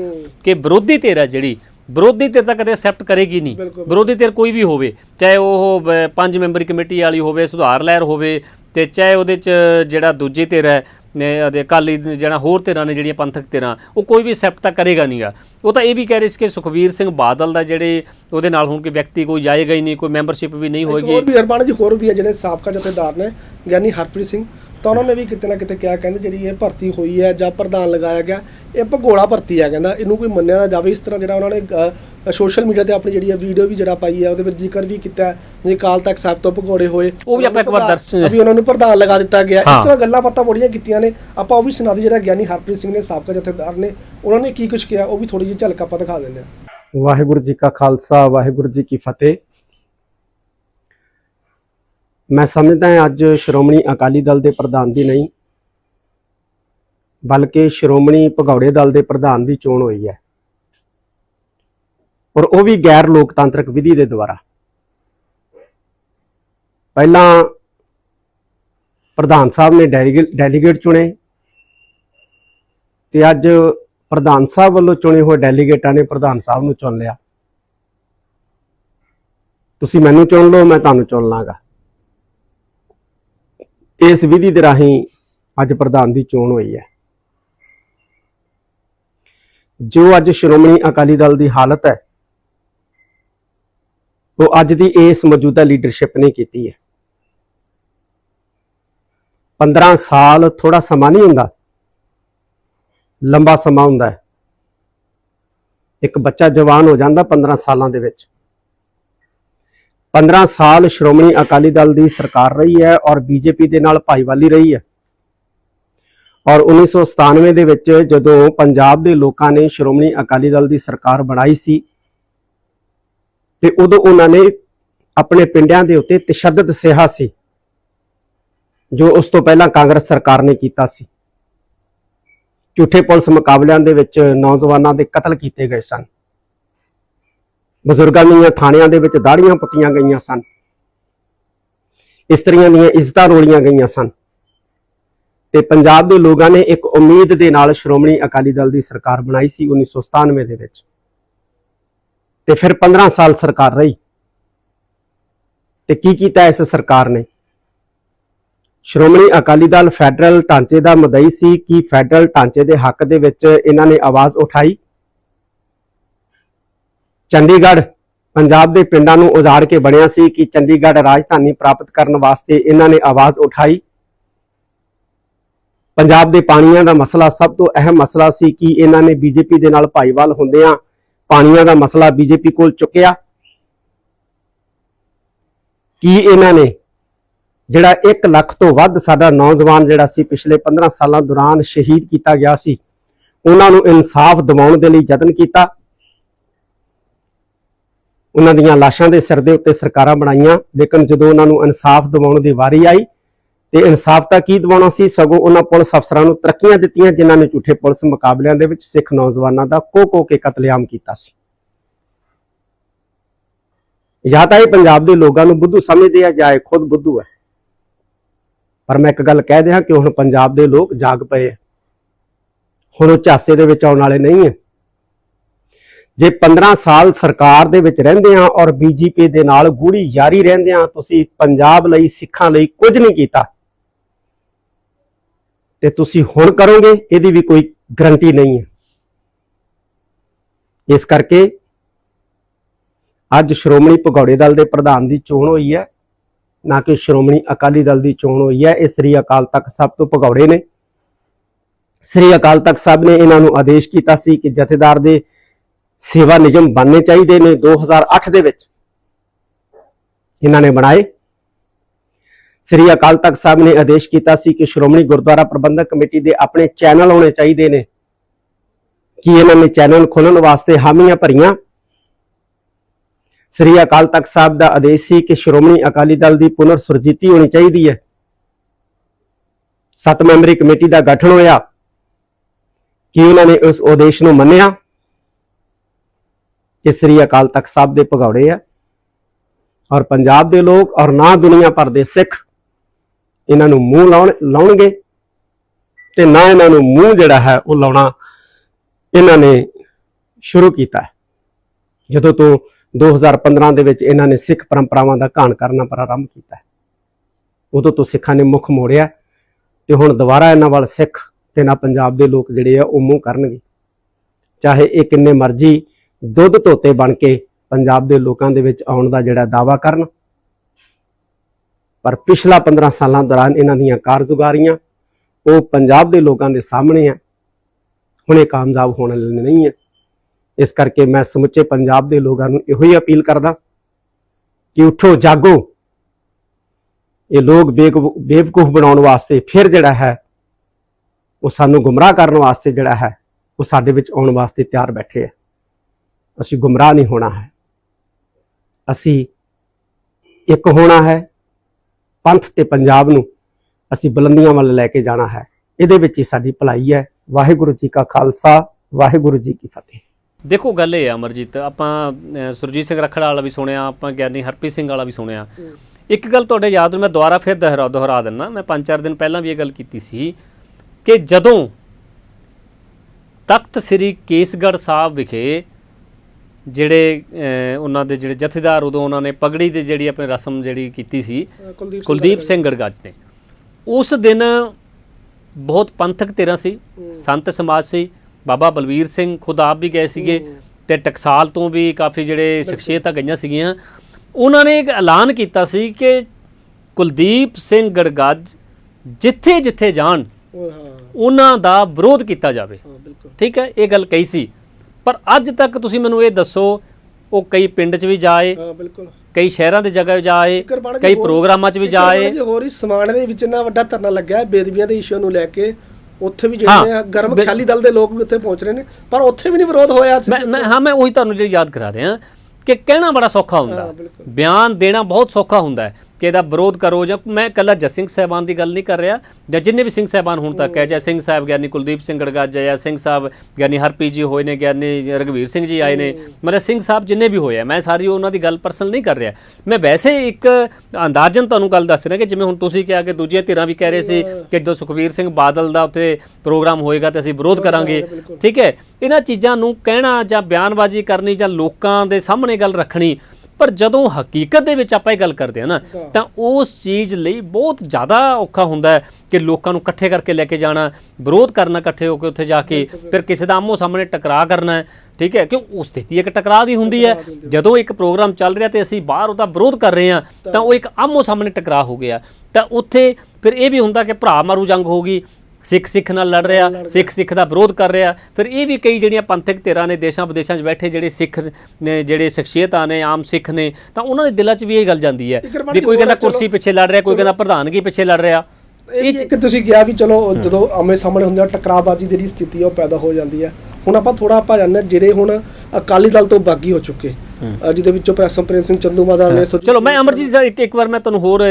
ਕਿ ਵਿਰੋਧੀ ਧਿਰ ਹੈ ਜਿਹੜੀ। ਵਿਰੋਧੀ ਧਿਰ ਤਾਂ ਕਦੇ ਐਕਸੈਪਟ ਕਰੇਗੀ ਨਹੀਂ। ਵਿਰੋਧੀ ਧਿਰ ਕੋਈ ਵੀ ਹੋਵੇ ਚਾਹੇ ਉਹ ਬ- ਪੰਜ ਮੈਂਬਰੀ ਕਮੇਟੀ ਵਾਲੀ ਹੋਵੇ ਸੁਧਾਰ ਲਹਿਰ ਹੋਵੇ ਤੇ ਚਾਹੇ ਉਹਦੇ ਚ ਜਿਹੜਾ ਦੂਜੀ ਧਿਰ ਹੈ ਨੇ ਉਹਦੇ ਅਕਾਲੀ ਜਿਹੜਾ ਹੋਰ ਧਿਰਾਂ ਨੇ ਜਿਹੜੀਆਂ ਪੰਥਕ ਧਿਰਾਂ ਉਹ ਕੋਈ ਵੀ ਐਕਸੈਪਟ ਤਾਂ ਕਰੇਗਾ ਨਹੀਂਗਾ ਉਹ ਤਾਂ ਇਹ ਵੀ ਕਹਿ ਰਹੇ ਸੀ ਕਿ ਸੁਖਵੀਰ ਸਿੰਘ ਬਾਦਲ ਦਾ ਜਿਹੜੇ ਉਹਦੇ ਨਾਲ ਹੁਣ ਕੋਈ ਵਿਅਕਤੀ ਕੋਈ ਜਾਏਗਾ ਹੀ ਨਹੀਂ ਕੋਈ ਮੈਂਬਰਸ਼ਿਪ ਵੀ ਨਹੀਂ ਹੋਏਗੀ। ਹੋਰ ਵੀ ਅਰਮਾਨ ਜੀ ਹੋਰ ਵੀ ਹੈ ਜਿਹੜੇ ਸਾਬਕਾ ਜਥੇਦਾਰ ਨੇ ਗਿਆਨੀ ਹਰਪ੍ਰੀਤ ਸਿੰਘ। ਤਾਂ ਉਹਨਾਂ ਨੇ ਵੀ ਕਿਤੇ ਨਾ ਕਿਤੇ ਕਿਹਾ ਕਹਿੰਦੇ ਜਿਹੜੀ ਇਹ ਭਰਤੀ ਹੋਈ ਹੈ ਜਾਂ ਪ੍ਰਧਾਨ ਲਗਾਇਆ ਗਿਆ ਇਹ ਭਗੋੜਾ ਭਰਤੀ ਹੈ ਕਹਿੰਦਾ ਇਹਨੂੰ ਕੋਈ ਮੰਨਿਆ ਨਾ ਜਾਵੇ। ਇਸ ਤਰ੍ਹਾਂ ਜਿਹੜਾ ਉਹਨਾਂ ਨੇ ਸੋਸ਼ਲ ਮੀਡੀਆ ਤੇ ਆਪਣੀ ਜਿਹੜੀ ਹੈ ਵੀਡੀਓ ਵੀ ਜਿਹੜਾ ਪਾਈ ਹੈ ਉਹਦੇ ਵਿੱਚ ਜ਼ਿਕਰ ਵੀ ਕੀਤਾ ਜੇ ਕਾਲ ਤੱਕ ਸਾਹਿਬ ਤੋਂ ਭਗੋੜੇ ਹੋਏ ਉਹ ਵੀ ਆਪਾਂ ਇੱਕ ਵਾਰ ਪ੍ਰਧਾਨ- ਦਰਸ਼ਨ- ਅਭੀ ਉਹਨਾਂ ਨੂੰ ਪ੍ਰਧਾਨ ਲਗਾ ਦਿੱਤਾ ਗਿਆ। ਇਸ ਤਰ੍ਹਾਂ ਗੱਲਾਂ ਬਾਤਾਂ ਬੜੀਆਂ ਕੀਤੀਆਂ ਨੇ। ਆਪਾਂ ਉਹ ਵੀ ਸੁਣਾ ਦੀ ਜਿਹੜਾ ਗਿਆਨੀ ਹਰਪ੍ਰੀਤ ਸਿੰਘ ਨੇ ਸਾਬਕਾ ਜਥੇਦਾਰ ਨੇ ਉਹਨਾਂ ਨੇ ਕੀ ਕੁਝ ਕਿਹਾ ਉਹ ਵੀ ਥੋੜੀ ਜਿਹੀ ਝਲਕ ਆਪਾਂ ਦਿਖਾ ਦਿੰਦੇ ਹਾਂ। ਵਾਹਿਗੁਰੂ ਜੀ ਕਾ ਖਾਲਸਾ ਵਾਹਿਗੁਰੂ ਜੀ ਕੀ ਫਤਿਹ। ਮੈਂ ਸਮਝਦਾ ਹਾਂ ਅੱਜ ਸ਼੍ਰੋਮਣੀ ਅਕਾਲੀ ਦਲ ਦੇ ਪ੍ਰਧਾਨ ਦੀ ਨਹੀਂ, ਬਲਕਿ ਸ਼੍ਰੋਮਣੀ ਭਗੌੜੇ ਦਲ ਦੇ ਪ੍ਰਧਾਨ ਦੀ ਚੋਣ ਹੋਈ ਹੈ। ਔਰ ਉਹ ਵੀ ਗੈਰ ਲੋਕਤਾਂਤਰਿਕ ਵਿਧੀ ਦੇ ਦੁਆਰਾ। ਪਹਿਲਾਂ ਪ੍ਰਧਾਨ ਸਾਹਿਬ ਨੇ ਡੈਲੀਗੇ- ਡੈਲੀਗੇਟ ਚੁਣੇ ਤੇ ਅੱਜ ਪ੍ਰਧਾਨ ਸਾਹਿਬ ਵੱਲੋਂ ਚੁਣੇ ਹੋਏ ਡੈਲੀਗੇਟਾਂ ਨੇ ਪ੍ਰਧਾਨ ਸਾਹਿਬ ਨੂੰ ਚੁਣ ਲਿਆ। ਤੁਸੀਂ ਮੈਨੂੰ ਚੁਣ ਲਓ, ਮੈਂ ਤੁਹਾਨੂੰ ਚੁਣ ਲਾਂਗਾ। ਇਸ ਵਿਧੀ ਦੇ ਰਾਹੀਂ ਅੱਜ ਪ੍ਰਧਾਨ ਦੀ ਚੋਣ ਹੋਈ ਹੈ। ਜੋ ਅੱਜ ਸ਼੍ਰੋਮਣੀ ਅਕਾਲੀ ਦਲ ਦੀ ਹਾਲਤ ਹੈ, ਉਹ ਅੱਜ ਦੀ ਇਸ ਮੌਜੂਦਾ ਲੀਡਰਸ਼ਿਪ ਨੇ ਕੀਤੀ ਹੈ। 15 ਸਾਲ ਥੋੜਾ ਸਮਾਂ ਨਹੀਂ ਹੁੰਦਾ, ਲੰਬਾ ਸਮਾਂ ਹੁੰਦਾ ਹੈ। ਇੱਕ ਬੱਚਾ ਜਵਾਨ ਹੋ ਜਾਂਦਾ 15 ਸਾਲਾਂ ਦੇ ਵਿੱਚ। 15 ਸਾਲ ਸ਼੍ਰੋਮਣੀ ਅਕਾਲੀ ਦਲ ਦੀ ਸਰਕਾਰ ਰਹੀ ਹੈ ਔਰ ਬੀਜੇਪੀ ਦੇ ਨਾਲ ਭਾਈਵਾਲੀ ਰਹੀ ਹੈ। ਔਰ 1997 ਦੇ ਵਿੱਚ ਜਦੋਂ ਪੰਜਾਬ ਦੇ ਲੋਕਾਂ ਨੇ ਸ਼੍ਰੋਮਣੀ ਅਕਾਲੀ ਦਲ ਦੀ ਸਰਕਾਰ ਬਣਾਈ ਸੀ, ਤੇ ਉਦੋਂ ਉਹਨਾਂ ਨੇ ਆਪਣੇ ਪਿੰਡਾਂ ਦੇ ਉੱਤੇ ਤਸ਼ੱਦਦ ਸਿਹਾ ਸੀ, ਜੋ ਉਸ ਤੋਂ ਪਹਿਲਾਂ ਕਾਂਗਰਸ ਸਰਕਾਰ ਨੇ ਕੀਤਾ ਸੀ। ਝੂਠੇ ਪੁਲਿਸ ਮੁਕਾਬਲਿਆਂ ਦੇ ਵਿੱਚ ਨੌਜਵਾਨਾਂ ਦੇ ਕਤਲ ਕੀਤੇ ਗਏ ਸਨ। ਬਜ਼ੁਰਗਾਂ ਦੀਆਂ ਥਾਣਿਆਂ ਦੇ ਵਿੱਚ ਦਾੜੀਆਂ ਪੁੱਟੀਆਂ ਗਈਆਂ ਸਨ। ਇਸਤਰੀਆਂ ਦੀਆਂ ਇੱਜ਼ਤਾਂ ਰੋਲੀਆਂ ਗਈਆਂ ਸਨ। ਤੇ ਪੰਜਾਬ ਦੇ ਲੋਕਾਂ ਨੇ ਇੱਕ ਉਮੀਦ ਦੇ ਨਾਲ ਸ਼੍ਰੋਮਣੀ ਅਕਾਲੀ ਦਲ ਦੀ ਸਰਕਾਰ ਬਣਾਈ ਸੀ 1997 ਦੇ ਵਿੱਚ। ਤੇ ਫਿਰ 15 ਸਾਲ ਸਰਕਾਰ ਰਹੀ। ਤੇ ਕੀ ਕੀਤਾ ਇਸ ਸਰਕਾਰ ਨੇ? ਸ਼੍ਰੋਮਣੀ ਅਕਾਲੀ ਦਲ ਫੈਡਰਲ ਢਾਂਚੇ ਦਾ ਮਦਈ ਸੀ ਕਿ ਫੈਡਰਲ ਢਾਂਚੇ ਦੇ ਹੱਕ ਦੇ ਵਿੱਚ ਇਹਨਾਂ ਨੇ ਆਵਾਜ਼ ਉਠਾਈ ਚੰਡੀਗੜ੍ਹ ਪੰਜਾਬ ਦੇ ਪਿੰਡਾਂ ਨੂੰ ਉਜਾੜ ਕੇ ਬਣਿਆ ਸੀ ਕਿ ਚੰਡੀਗੜ੍ਹ ਰਾਜਧਾਨੀ ਪ੍ਰਾਪਤ ਕਰਨ ਵਾਸਤੇ ਇਹਨਾਂ ਨੇ ਆਵਾਜ਼ ਉਠਾਈ। ਪੰਜਾਬ ਦੇ ਪਾਣੀਆਂ ਦਾ ਮਸਲਾ ਸਭ ਤੋਂ ਅਹਿਮ ਮਸਲਾ ਸੀ ਕਿ ਇਹਨਾਂ ਨੇ ਬੀਜੇਪੀ ਦੇ ਨਾਲ ਭਾਈਵਾਲ ਹੁੰਦਿਆਂ ਪਾਣੀਆਂ ਦਾ ਮਸਲਾ ਬੀਜੇਪੀ ਕੋਲ ਚੁੱਕਿਆ। ਕਿ ਇਹਨਾਂ ਨੇ ਜਿਹੜਾ 1 ਲੱਖ ਤੋਂ ਵੱਧ ਸਾਡਾ ਨੌਜਵਾਨ ਜਿਹੜਾ ਸੀ ਪਿਛਲੇ 15 ਸਾਲਾਂ ਦੌਰਾਨ ਸ਼ਹੀਦ ਕੀਤਾ ਗਿਆ ਸੀ, ਉਹਨਾਂ ਨੂੰ ਇਨਸਾਫ ਦਿਵਾਉਣ ਦੇ ਲਈ ਯਤਨ ਕੀਤਾ। ਉਹਨਾਂ ਦੀਆਂ ਲਾਸ਼ਾਂ ਦੇ ਸਿਰ ਦੇ ਉੱਤੇ ਸਰਕਾਰਾਂ ਬਣਾਈਆਂ, ਲੇਕਿਨ ਜਦੋਂ ਉਹਨਾਂ ਨੂੰ ਇਨਸਾਫ ਦਿਵਾਉਣ ਦੀ ਵਾਰੀ ਆਈ, ਤੇ ਇਨਸਾਫ ਤਾਂ ਕੀ ਦਿਵਾਉਣਾ ਸੀ? ਸਗੋਂ ਉਹਨਾਂ ਪੁਲਿਸ ਅਫਸਰਾਂ ਨੂੰ ਤਰੱਕੀਆਂ ਦਿੱਤੀਆਂ, ਜਿਨ੍ਹਾਂ ਨੇ ਝੂਠੇ ਪੁਲਿਸ ਮੁਕਾਬਲਿਆਂ ਦੇ ਵਿੱਚ ਸਿੱਖ ਨੌਜਵਾਨਾਂ ਦਾ ਕੋ ਕੋ ਕੇ ਕਤਲੇਆਮ ਕੀਤਾ ਸੀ। ਜਾਂ ਤਾਂ ਇਹ ਪੰਜਾਬ ਦੇ ਲੋਕਾਂ ਨੂੰ ਬੁੱਧੂ ਸਮਝਦੇ ਆ ਜਾਂ ਇਹ ਖੁਦ ਬੁੱਧੂ ਹੈ ਪਰ ਮੈਂ ਇੱਕ ਗੱਲ ਕਹਿ ਦਿਆਂ ਕਿ ਹੁਣ ਪੰਜਾਬ ਦੇ ਲੋਕ ਜਾਗ ਪਏ ਆ। ਹੁਣ ਉਹ ਝਾਸੇ ਦੇ ਵਿੱਚ ਆਉਣ ਵਾਲੇ ਨਹੀਂ ਹੈ ਜੇ 15 ਸਾਲ ਸਰਕਾਰ ਦੇ ਵਿੱਚ ਰਹਿੰਦੇ ਆ ਔਰ ਬੀਜੇਪੀ ਦੇ ਨਾਲ ਗੂੜੀ ਯਾਰੀ ਰਹਿੰਦੇ ਆ, ਤੁਸੀਂ ਪੰਜਾਬ ਲਈ, ਸਿੱਖਾਂ ਲਈ ਕੁਝ ਨਹੀਂ ਕੀਤਾ। ਤੇ ਤੁਸੀਂ ਹੁਣ ਕਰੋਗੇ, ਇਹਦੀ ਵੀ ਕੋਈ ਗਰੰਟੀ ਨਹੀਂ ਹੈ। ਇਸ ਕਰਕੇ ਅੱਜ ਸ਼੍ਰੋਮਣੀ ਭਗੌੜੇ ਦਲ ਦੇ ਪ੍ਰਧਾਨ ਦੀ ਚੋਣ ਹੋਈ ਹੈ, ਨਾ ਕਿ ਸ਼੍ਰੋਮਣੀ ਅਕਾਲੀ ਦਲ ਦੀ ਚੋਣ ਹੋਈ ਹੈ। ਇਹ ਸ੍ਰੀ ਅਕਾਲ ਤਖਤ ਸਭ ਤੋਂ ਭਗੌੜੇ ਨੇ। ਸ੍ਰੀ ਅਕਾਲ ਤਖਤ ਸਾਹਿਬ ਨੇ ਇਹਨਾਂ ਨੂੰ ਆਦੇਸ਼ ਕੀਤਾ ਸੀ ਕਿ ਜਥੇਦਾਰ ਦੇ ਸੇਵਾ ਨਿਯਮ ਬਣਨੇ ਚਾਹੀਦੇ ਨੇ 2008 ਦੇ ਵਿੱਚ। ਇਹਨਾਂ ਨੇ ਬਣਾਏ। ਸ੍ਰੀ ਅਕਾਲ ਤਖਤ ਸਾਹਿਬ ਨੇ ਆਦੇਸ਼ ਕੀਤਾ ਸੀ ਕਿ ਸ਼੍ਰੋਮਣੀ ਗੁਰਦੁਆਰਾ ਪ੍ਰਬੰਧਕ ਕਮੇਟੀ ਦੇ ਆਪਣੇ ਚੈਨਲ ਹੋਣੇ ਚਾਹੀਦੇ ਨੇ। ਕਿ ਇਹਨਾਂ ਨੇ ਚੈਨਲ ਖੋਲਣ ਵਾਸਤੇ ਹਾਮੀਆਂ ਭਰੀਆਂ? ਸ੍ਰੀ ਅਕਾਲ ਤਖਤ ਸਾਹਿਬ ਦਾ ਆਦੇਸ਼ ਸੀ ਕਿ ਸ਼੍ਰੋਮਣੀ ਅਕਾਲੀ ਦਲ ਦੀ ਪੁਨਰ ਸੁਰਜੀਤੀ ਹੋਣੀ ਚਾਹੀਦੀ ਹੈ। ਸੱਤ ਮੈਂਬਰੀ ਕਮੇਟੀ ਦਾ ਗਠਨ ਹੋਇਆ। ਕਿ ਉਹਨਾਂ ਨੇ ਉਸ ਉਦੇਸ਼ ਨੂੰ ਮੰਨਿਆ? ਕਿ ਸ੍ਰੀ ਅਕਾਲ ਤਖਤ ਸਾਹਿਬ ਦੇ ਭਗੌੜੇ ਆ। ਔਰ ਪੰਜਾਬ ਦੇ ਲੋਕ ਔਰ ਨਾ ਦੁਨੀਆ ਭਰ ਦੇ ਸਿੱਖ ਇਹਨਾਂ ਨੂੰ ਮੂੰਹ ਲਾਉਣ, ਲਾਉਣਗੇ ਤੇ ਨਾ ਇਹਨਾਂ ਨੂੰ ਮੂੰਹ ਜਿਹੜਾ ਹੈ ਉਹ ਲਾਉਣਾ ਇਹਨਾਂ ਨੇ ਸ਼ੁਰੂ ਕੀਤਾ ਜਦੋਂ ਤੋਂ 2015 ਦੇ ਵਿੱਚ ਇਹਨਾਂ ਨੇ ਸਿੱਖ ਪਰੰਪਰਾਵਾਂ ਦਾ ਘਾਣ ਕਰਨਾ ਪ੍ਰਾਰੰਭ ਕੀਤਾ ਉਦੋਂ ਤੋਂ ਸਿੱਖਾਂ ਨੇ ਮੁਖ ਮੋੜਿਆ ਤੇ ਹੁਣ ਦੁਬਾਰਾ ਇਹਨਾਂ ਵੱਲ ਸਿੱਖ ਤੇ ਨਾ ਪੰਜਾਬ ਦੇ ਲੋਕ ਜਿਹੜੇ ਆ ਉਹ ਮੂੰਹ ਕਰਨਗੇ। ਚਾਹੇ ਇਹ ਕਿੰਨੇ ਮਰਜ਼ੀ ਦੁੱਧ ਧੋਤੇ ਬਣ ਕੇ ਪੰਜਾਬ ਦੇ ਲੋਕਾਂ ਦੇ ਵਿੱਚ ਆਉਣ ਦਾ ਜਿਹੜਾ ਦਾਵਾ ਕਰਨ। ਪਰ ਪਿਛਲਾ 15 ਸਾਲਾਂ ਦੌਰਾਨ ਇਹਨਾਂ ਦੀਆਂ ਕਾਰਜੁਗਾਰੀਆਂ ਉਹ ਪੰਜਾਬ ਦੇ ਲੋਕਾਂ ਦੇ ਸਾਹਮਣੇ ਆ। ਹੁਣੇ ਕਾਮਯਾਬ ਹੋਣ ਵਾਲੇ ਨਹੀਂ ਹੈ ਇਸ ਕਰਕੇ ਮੈਂ ਸਮੁੱਚੇ ਪੰਜਾਬ ਦੇ ਲੋਕਾਂ ਨੂੰ ਇਹੋ ਹੀ ਅਪੀਲ ਕਰਦਾ ਕਿ ਉਠੋ, ਜਾਗੋ। ਇਹ ਲੋਕ ਬੇਵਕੂ- ਬੇਵਕੂਫ ਬਣਾਉਣ ਵਾਸਤੇ ਫਿਰ ਜਿਹੜਾ ਹੈ, ਉਹ ਸਾਨੂੰ ਗੁੰਮਰਾਹ ਕਰਨ ਵਾਸਤੇ ਜਿਹੜਾ ਹੈ, ਉਹ ਸਾਡੇ ਵਿੱਚ ਆਉਣ ਵਾਸਤੇ ਤਿਆਰ ਬੈਠੇ ਆ। ਅਸੀਂ ਗੁੰਮਰਾਹ ਨਹੀਂ ਹੋਣਾ ਹੈ। ਅਸੀਂ ਇੱਕ ਹੋਣਾ ਹੈ ਪੰਥ ਤੇ ਪੰਜਾਬ ਨੂੰ ਅਸੀਂ ਬੁਲੰਦੀਆਂ ਵੱਲ ਲੈ ਕੇ ਜਾਣਾ ਹੈ। ਇਹਦੇ ਵਿੱਚ ਹੀ ਸਾਡੀ ਭਲਾਈ ਹੈ। ਵਾਹਿਗੁਰੂ ਜੀ ਕਾ ਖਾਲਸਾ ਵਾਹਿਗੁਰੂ ਜੀ ਕੀ ਫਤਿਹ। ਦੇਖੋ ਗੱਲ ਇਹ ਆ ਅਮਰਜੀਤ ਆਪਾਂ ਸੁਰਜੀਤ ਸਿੰਘ ਰਖੜਾ ਵਾਲਾ ਵੀ ਸੁਣਿਆ ਆਪਾਂ ਗਿਆਨੀ ਹਰਪ੍ਰੀਤ ਸਿੰਘ ਵਾਲਾ ਵੀ ਸੁਣਿਆ। ਇੱਕ ਗੱਲ ਤੁਹਾਡੇ ਯਾਦ ਨੂੰ ਮੈਂ ਦੁਬਾਰਾ ਫਿਰ ਦੁਹਰਾ ਦੁਹਰਾ ਦਿੰਨਾ ਮੈਂ ਪੰਜ ਚਾਰ ਦਿਨ ਪਹਿਲਾਂ ਵੀ ਇਹ ਗੱਲ ਕੀਤੀ ਸੀ ਕਿ ਜਦੋਂ ਤਖਤ ਸ੍ਰੀ ਕੇਸਗੜ੍ਹ ਸਾਹਿਬ ਵਿਖੇ ਜਿਹੜੇ ਉਹਨਾਂ ਦੇ ਜਿਹੜੇ ਜਥੇਦਾਰ ਉਦੋਂ ਉਹਨਾਂ ਨੇ ਪਗੜੀ ਦੇ ਜਿਹੜੀ ਆਪਣੀ ਰਸਮ ਜਿਹੜੀ ਕੀਤੀ ਸੀ ਕੁਲਦੀਪ ਸਿੰਘ ਗੜਗੱਜ ਨੇ। ਉਸ ਦਿਨ ਬਹੁਤ ਪੰਥਕ ਧਿਰਾਂ ਸੀ ਸੰਤ ਸਮਾਜ ਸੀ ਬਾਬਾ ਬਲਵੀਰ ਸਿੰਘ ਖੁਦ ਆਪ ਵੀ ਗਏ ਸੀਗੇ ਤੇ ਟਕਸਾਲ ਤੋਂ ਵੀ ਕਾਫੀ ਜਿਹੜੇ ਸ਼ਖਸੀਅਤਾਂ ਗਈਆਂ ਸੀਗੀਆਂ। ਉਹਨਾਂ ਨੇ ਇੱਕ ਐਲਾਨ ਕੀਤਾ ਸੀ ਕਿ ਕੁਲਦੀਪ ਸਿੰਘ ਗੜਗੱਜ ਜਿੱਥੇ ਜਿੱਥੇ ਜਾਣ ਉਹਨਾਂ ਦਾ ਵਿਰੋਧ ਕੀਤਾ ਜਾਵੇ। ਠੀਕ ਹੈ ਇਹ ਗੱਲ ਕਹੀ ਸੀ। ਪਰ ਅੱਜ ਤੱਕ ਤੁਸੀਂ ਮੈਨੂੰ ਇਹ ਦੱਸੋ ਉਹ ਕਈ ਪਿੰਡ 'ਚ ਵੀ ਜਾਏ ਹਾਂ ਬਿਲਕੁਲ। ਕਈ ਸ਼ਹਿਰਾਂ ਦੀ ਜਗ੍ਹਾ ਜਾਏ ਕਈ ਪ੍ਰੋਗਰਾਮਾਂ 'ਚ ਵੀ ਜਾਏ। ਹੋਰ ਹੀ ਸਮਾਨ ਦੇ ਵਿੱਚ ਇੰਨਾ ਵੱਡਾ ਧਰਨਾ ਲੱਗਾ ਹੈ ਬੇਦਬੀਆਂ ਦੇ ਇਸ਼ੂ ਨੂੰ ਲੈ ਕੇ ਉੱਥੇ ਵੀ ਜਿਹੜੇ ਆ ਗਰਮ ਖਿਆਲੀ ਦਲ ਦੇ ਲੋਕ ਵੀ ਉੱਥੇ ਪਹੁੰਚ ਰਹੇ ਨੇ ਪਰ ਉੱਥੇ ਵੀ ਨਹੀਂ ਵਿਰੋਧ ਹੋਇਆ ਮੈਂ ਮੈਂ ਹਾਂ ਮੈਂ ਉਹੀ ਤੁਹਾਨੂੰ ਜਿਹੜੀ ਯਾਦ ਕਰਾ ਰਿਹਾ ਕਿ ਕਹਿਣਾ ਬੜਾ ਸੌਖਾ ਹੁੰਦਾ। ਬਿਆਨ ਦੇਣਾ ਬਹੁਤ ਸੌਖਾ ਹੁੰਦਾ ਹੈ। ਕਿ ਇਹਦਾ ਵਿਰੋਧ ਕਰੋ ਜਾਂ ਮੈਂ ਇਕੱਲਾ ਜਸਿੰਘ ਸਾਹਿਬਾਨ ਦੀ ਗੱਲ ਨਹੀਂ ਕਰ ਰਿਹਾ ਜਾਂ ਜਿੰਨੇ ਵੀ ਸਿੰਘ ਸਾਹਿਬਾਨ ਹੁਣ ਤੱਕ ਹੈ, ਜਾਂ ਸਿੰਘ ਸਾਹਿਬ ਗਿਆਨੀ ਕੁਲਦੀਪ ਸਿੰਘ ਗੜਗਾਜਾ ਜਾਂ ਸਿੰਘ ਸਾਹਿਬ ਗਿਆਨੀ ਹਰਪ੍ਰੀਤ ਜੀ ਹੋਏ ਨੇ, ਗਿਆਨੀ ਰਗਵੀਰ ਸਿੰਘ ਜੀ ਆਏ ਨੇ, ਮਤਲਬ ਸਿੰਘ ਸਾਹਿਬ ਜਿੰਨੇ ਵੀ ਹੋਏ ਆ, ਮੈਂ ਸਾਰੀ ਉਹਨਾਂ ਦੀ ਗੱਲ ਪਰਸਨਲ ਨਹੀਂ ਕਰ ਰਿਹਾ। ਮੈਂ ਵੈਸੇ ਇੱਕ ਅੰਦਾਜ਼ਨ ਤੁਹਾਨੂੰ ਗੱਲ ਦੱਸ ਰਿਹਾ ਕਿ ਜਿਵੇਂ ਹੁਣ ਤੁਸੀਂ ਕਿਹਾ ਕਿ ਦੂਜੀਆਂ ਧਿਰਾਂ ਵੀ ਕਹਿ ਰਹੇ ਸੀ ਕਿ ਜਦੋਂ ਸੁਖਬੀਰ ਸਿੰਘ ਬਾਦਲ ਦਾ ਉੱਥੇ ਪ੍ਰੋਗਰਾਮ ਹੋਏਗਾ ਤੇ ਅਸੀਂ ਵਿਰੋਧ ਕਰਾਂਗੇ, ਠੀਕ ਹੈ? ਇਹਨਾਂ ਚੀਜ਼ਾਂ ਨੂੰ ਕਹਿਣਾ ਜਾਂ ਬਿਆਨਬਾਜ਼ੀ ਕਰਨੀ ਜਾਂ ਲੋਕਾਂ ਦੇ ਸਾਹਮਣੇ ਗੱਲ ਰੱਖਣੀ ਪਰ ਜਦੋਂ ਹਕੀਕਤ ਦੇ ਵਿੱਚ ਆਪਾਂ ਇਹ ਗੱਲ ਕਰਦੇ ਹਾਂ ਨਾ ਤਾਂ ਉਸ ਚੀਜ਼ ਲਈ ਬਹੁਤ ਜ਼ਿਆਦਾ ਔਖਾ ਹੁੰਦਾ ਕਿ ਲੋਕਾਂ ਨੂੰ ਇਕੱਠੇ ਕਰਕੇ ਲੈ ਕੇ ਜਾਣਾ ਵਿਰੋਧ ਕਰਨਾ ਇਕੱਠੇ ਹੋ ਕੇ ਉੱਥੇ ਜਾ ਕੇ ਫਿਰ ਕਿਸੇ ਦਾ ਆਮੋ ਸਾਹਮਣੇ ਟਕਰਾਅ ਕਰਨਾ ਠੀਕ ਹੈ? ਕਿਉਂ? ਉਹ ਸਥਿਤੀ ਇੱਕ ਟਕਰਾਅ ਦੀ ਹੁੰਦੀ ਹੈ। ਜਦੋਂ ਇੱਕ ਪ੍ਰੋਗਰਾਮ ਚੱਲ ਰਿਹਾ ਤੇ ਅਸੀਂ ਬਾਹਰ ਉਹਦਾ ਵਿਰੋਧ ਕਰ ਰਹੇ ਹਾਂ ਤਾਂ ਉਹ ਇੱਕ ਆਮੋ ਸਾਹਮਣੇ ਟਕਰਾਅ ਹੋ ਗਿਆ। ਤਾਂ ਉੱਥੇ ਫਿਰ ਇਹ ਵੀ ਹੁੰਦਾ ਕਿ ਭਰਾ ਮਾਰੂ ਜੰਗ ਹੋ ਗਈ ਸਿੱਖ ਸਿੱਖ ਨਾਲ ਲੜ ਰਿਹਾ ਸਿੱਖ ਸਿੱਖ ਦਾ ਵਿਰੋਧ ਕਰ ਰਿਹਾ। ਫਿਰ ਇਹ ਵੀ ਕਈ ਜਿਹੜੀਆਂ ਪੰਥਕ ਧਿਰਾਂ ਨੇ ਦੇਸ਼ਾਂ ਵਿਦੇਸ਼ਾਂ 'ਚ ਬੈਠੇ ਜਿਹੜੇ ਸਿੱਖ ਨੇ ਜਿਹੜੇ ਸ਼ਖਸੀਅਤਾਂ ਨੇ ਆਮ ਸਿੱਖ ਨੇ ਤਾਂ ਉਹਨਾਂ ਦੇ ਦਿਲਾਂ 'ਚ ਵੀ ਇਹ ਗੱਲ ਜਾਂਦੀ ਹੈ ਵੀ ਕੋਈ ਕਹਿੰਦਾ ਕੁਰਸੀ ਪਿੱਛੇ ਲੜ ਰਿਹਾ ਕੋਈ ਕਹਿੰਦਾ ਪ੍ਰਧਾਨਗੀ ਪਿੱਛੇ ਲੜ ਰਿਹਾ। ਇਹ ਇੱਕ ਤੁਸੀਂ ਕਿਹਾ ਵੀ ਚਲੋ ਜਦੋਂ ਆਮੇ ਸਾਹਮਣੇ ਹੁੰਦੇ ਆ ਟਕਰਾਅਬਾਜ਼ੀ ਜਿਹੜੀ ਸਥਿਤੀ ਆ ਉਹ ਪੈਦਾ ਹੋ ਜਾਂਦੀ ਹੈ। ਹੁਣ ਆਪਾਂ ਥੋੜਾ ਆਪਾਂ ਜਾਣਦੇ ਜਿਹੜੇ ਹੁਣ ਅਕਾਲੀ ਦਲ ਤੋਂ ਬਾਗੀ ਹੋ ਚੁੱਕੇ ਜਿਹਦੇ ਵਿੱਚੋਂ ਪ੍ਰੈਸਪ੍ਰੇਮ ਸਿੰਘ ਚੰਦੂ ਮਾਜਰਾ ਨੇ ਚਲੋ ਮੈਂ ਅਮਰਜੀਤ ਸਰ ਇੱਕ ਇੱਕ ਵਾਰ ਮੈਂ ਤੁਹਾਨੂੰ ਹੋਰ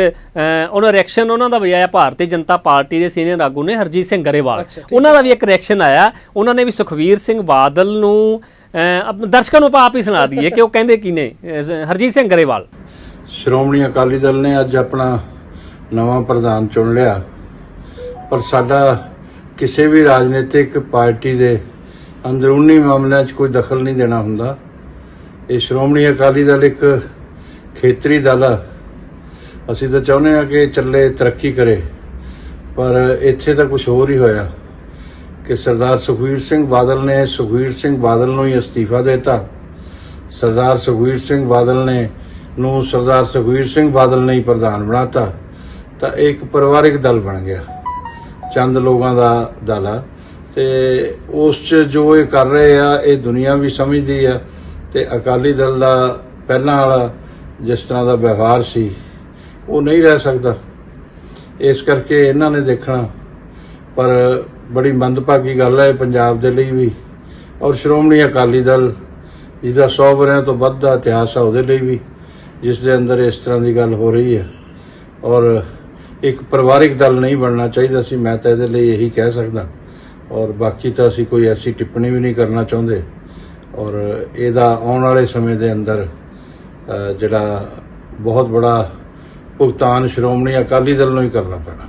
ਉਹਨਾਂ ਰਿਐਕਸ਼ਨ ਉਹਨਾਂ ਦਾ ਵੀ ਆਇਆ ਭਾਰਤੀ ਜਨਤਾ ਪਾਰਟੀ ਦੇ ਸੀਨੀਅਰ ਆਗੂ ਨੇ ਹਰਜੀਤ ਸਿੰਘ ਗਰੇਵਾਲ। ਉਹਨਾਂ ਦਾ ਵੀ ਇੱਕ ਰਿਐਕਸ਼ਨ ਆਇਆ। ਉਹਨਾਂ ਨੇ ਵੀ ਸੁਖਵੀਰ ਸਿੰਘ ਬਾਦਲ ਨੂੰ ਦਰਸ਼ਕਾਂ ਨੂੰ ਆਪਾਂ ਆਪ ਹੀ ਸੁਣਾ ਦਈਏ ਕਿ ਉਹ ਕਹਿੰਦੇ ਕੀ ਨੇ ਹਰਜੀਤ ਸਿੰਘ ਗਰੇਵਾਲ। ਸ਼੍ਰੋਮਣੀ ਅਕਾਲੀ ਦਲ ਨੇ ਅੱਜ ਆਪਣਾ ਨਵਾਂ ਪ੍ਰਧਾਨ ਚੁਣ ਲਿਆ। ਪਰ ਸਾਡਾ ਕਿਸੇ ਵੀ ਰਾਜਨੀਤਿਕ ਪਾਰਟੀ ਦੇ ਅੰਦਰੂਨੀ ਮਾਮਲਿਆਂ 'ਚ ਕੋਈ ਦਖਲ ਨਹੀਂ ਦੇਣਾ ਹੁੰਦਾ। ਇਹ ਸ਼੍ਰੋਮਣੀ ਅਕਾਲੀ ਦਲ ਇੱਕ ਖੇਤਰੀ ਦਲ ਆ। ਅਸੀਂ ਤਾਂ ਚਾਹੁੰਦੇ ਆ ਕਿ ਚੱਲੇ, ਤਰੱਕੀ ਕਰੇ, ਪਰ ਇੱਥੇ ਤਾਂ ਕੁਝ ਹੋਰ ਹੀ ਹੋਇਆ ਕਿ ਸਰਦਾਰ ਸੁਖਵੀਰ ਸਿੰਘ ਬਾਦਲ ਨੇ ਸੁਖਵੀਰ ਸਿੰਘ ਬਾਦਲ ਨੂੰ ਹੀ ਅਸਤੀਫਾ ਦਿੱਤਾ। ਸਰਦਾਰ ਸੁਖਵੀਰ ਸਿੰਘ ਬਾਦਲ ਨੇ ਨੂੰ ਸਰਦਾਰ ਸੁਖਵੀਰ ਸਿੰਘ ਬਾਦਲ ਨੇ ਹੀ ਪ੍ਰਧਾਨ ਬਣਾਤਾ। ਤਾਂ ਇਹ ਇੱਕ ਪਰਿਵਾਰਿਕ ਦਲ ਬਣ ਗਿਆ। ਚੰਦ ਲੋਕਾਂ ਦਾ ਦਲ ਆ। ਤੇ ਉਸ ਚ ਜੋ ਇਹ ਕਰ ਰਹੇ ਆ, ਇਹ ਦੁਨੀਆ ਵੀ ਸਮਝਦੀ ਆ। ਤੇ ਅਕਾਲੀ ਦਲ ਦਾ ਪਹਿਲਾਂ ਵਾਲਾ ਜਿਸ ਤਰ੍ਹਾਂ ਦਾ ਵਿਵਹਾਰ ਸੀ, ਉਹ ਨਹੀਂ ਰਹਿ ਸਕਦਾ। ਇਸ ਕਰਕੇ ਇਹਨਾਂ ਨੇ ਦੇਖਣਾ, ਪਰ ਬੜੀ ਮੰਦਭਾਗੀ ਗੱਲ ਹੈ ਇਹ ਪੰਜਾਬ ਦੇ ਲਈ ਵੀ, ਔਰ ਸ਼੍ਰੋਮਣੀ ਅਕਾਲੀ ਦਲ ਜਿਹਦਾ 100 ਵਰਿਆਂ ਤੋਂ ਵੱਧ ਦਾ ਇਤਿਹਾਸ ਆ ਉਹਦੇ ਲਈ ਵੀ, ਜਿਸ ਦੇ ਅੰਦਰ ਇਸ ਤਰ੍ਹਾਂ ਦੀ ਗੱਲ ਹੋ ਰਹੀ ਹੈ। ਔਰ ਇੱਕ ਪਰਿਵਾਰਿਕ ਦਲ ਨਹੀਂ ਬਣਨਾ ਚਾਹੀਦਾ ਸੀ, ਮੈਂ ਤਾਂ ਇਹਦੇ ਲਈ ਇਹੀ ਕਹਿ ਸਕਦਾ। ਔਰ ਬਾਕੀ ਤਾਂ ਅਸੀਂ ਕੋਈ ਐਸੀ ਟਿੱਪਣੀ ਵੀ ਨਹੀਂ ਕਰਨਾ ਚਾਹੁੰਦੇ। ਔਰ ਇਹਦਾ ਆਉਣ ਵਾਲੇ ਸਮੇਂ ਦੇ ਅੰਦਰ ਜਿਹੜਾ ਬਹੁਤ ਬੜਾ ਭੁਗਤਾਨ ਸ਼੍ਰੋਮਣੀ ਅਕਾਲੀ ਦਲ ਨੂੰ ਹੀ ਕਰਨਾ ਪੈਣਾ।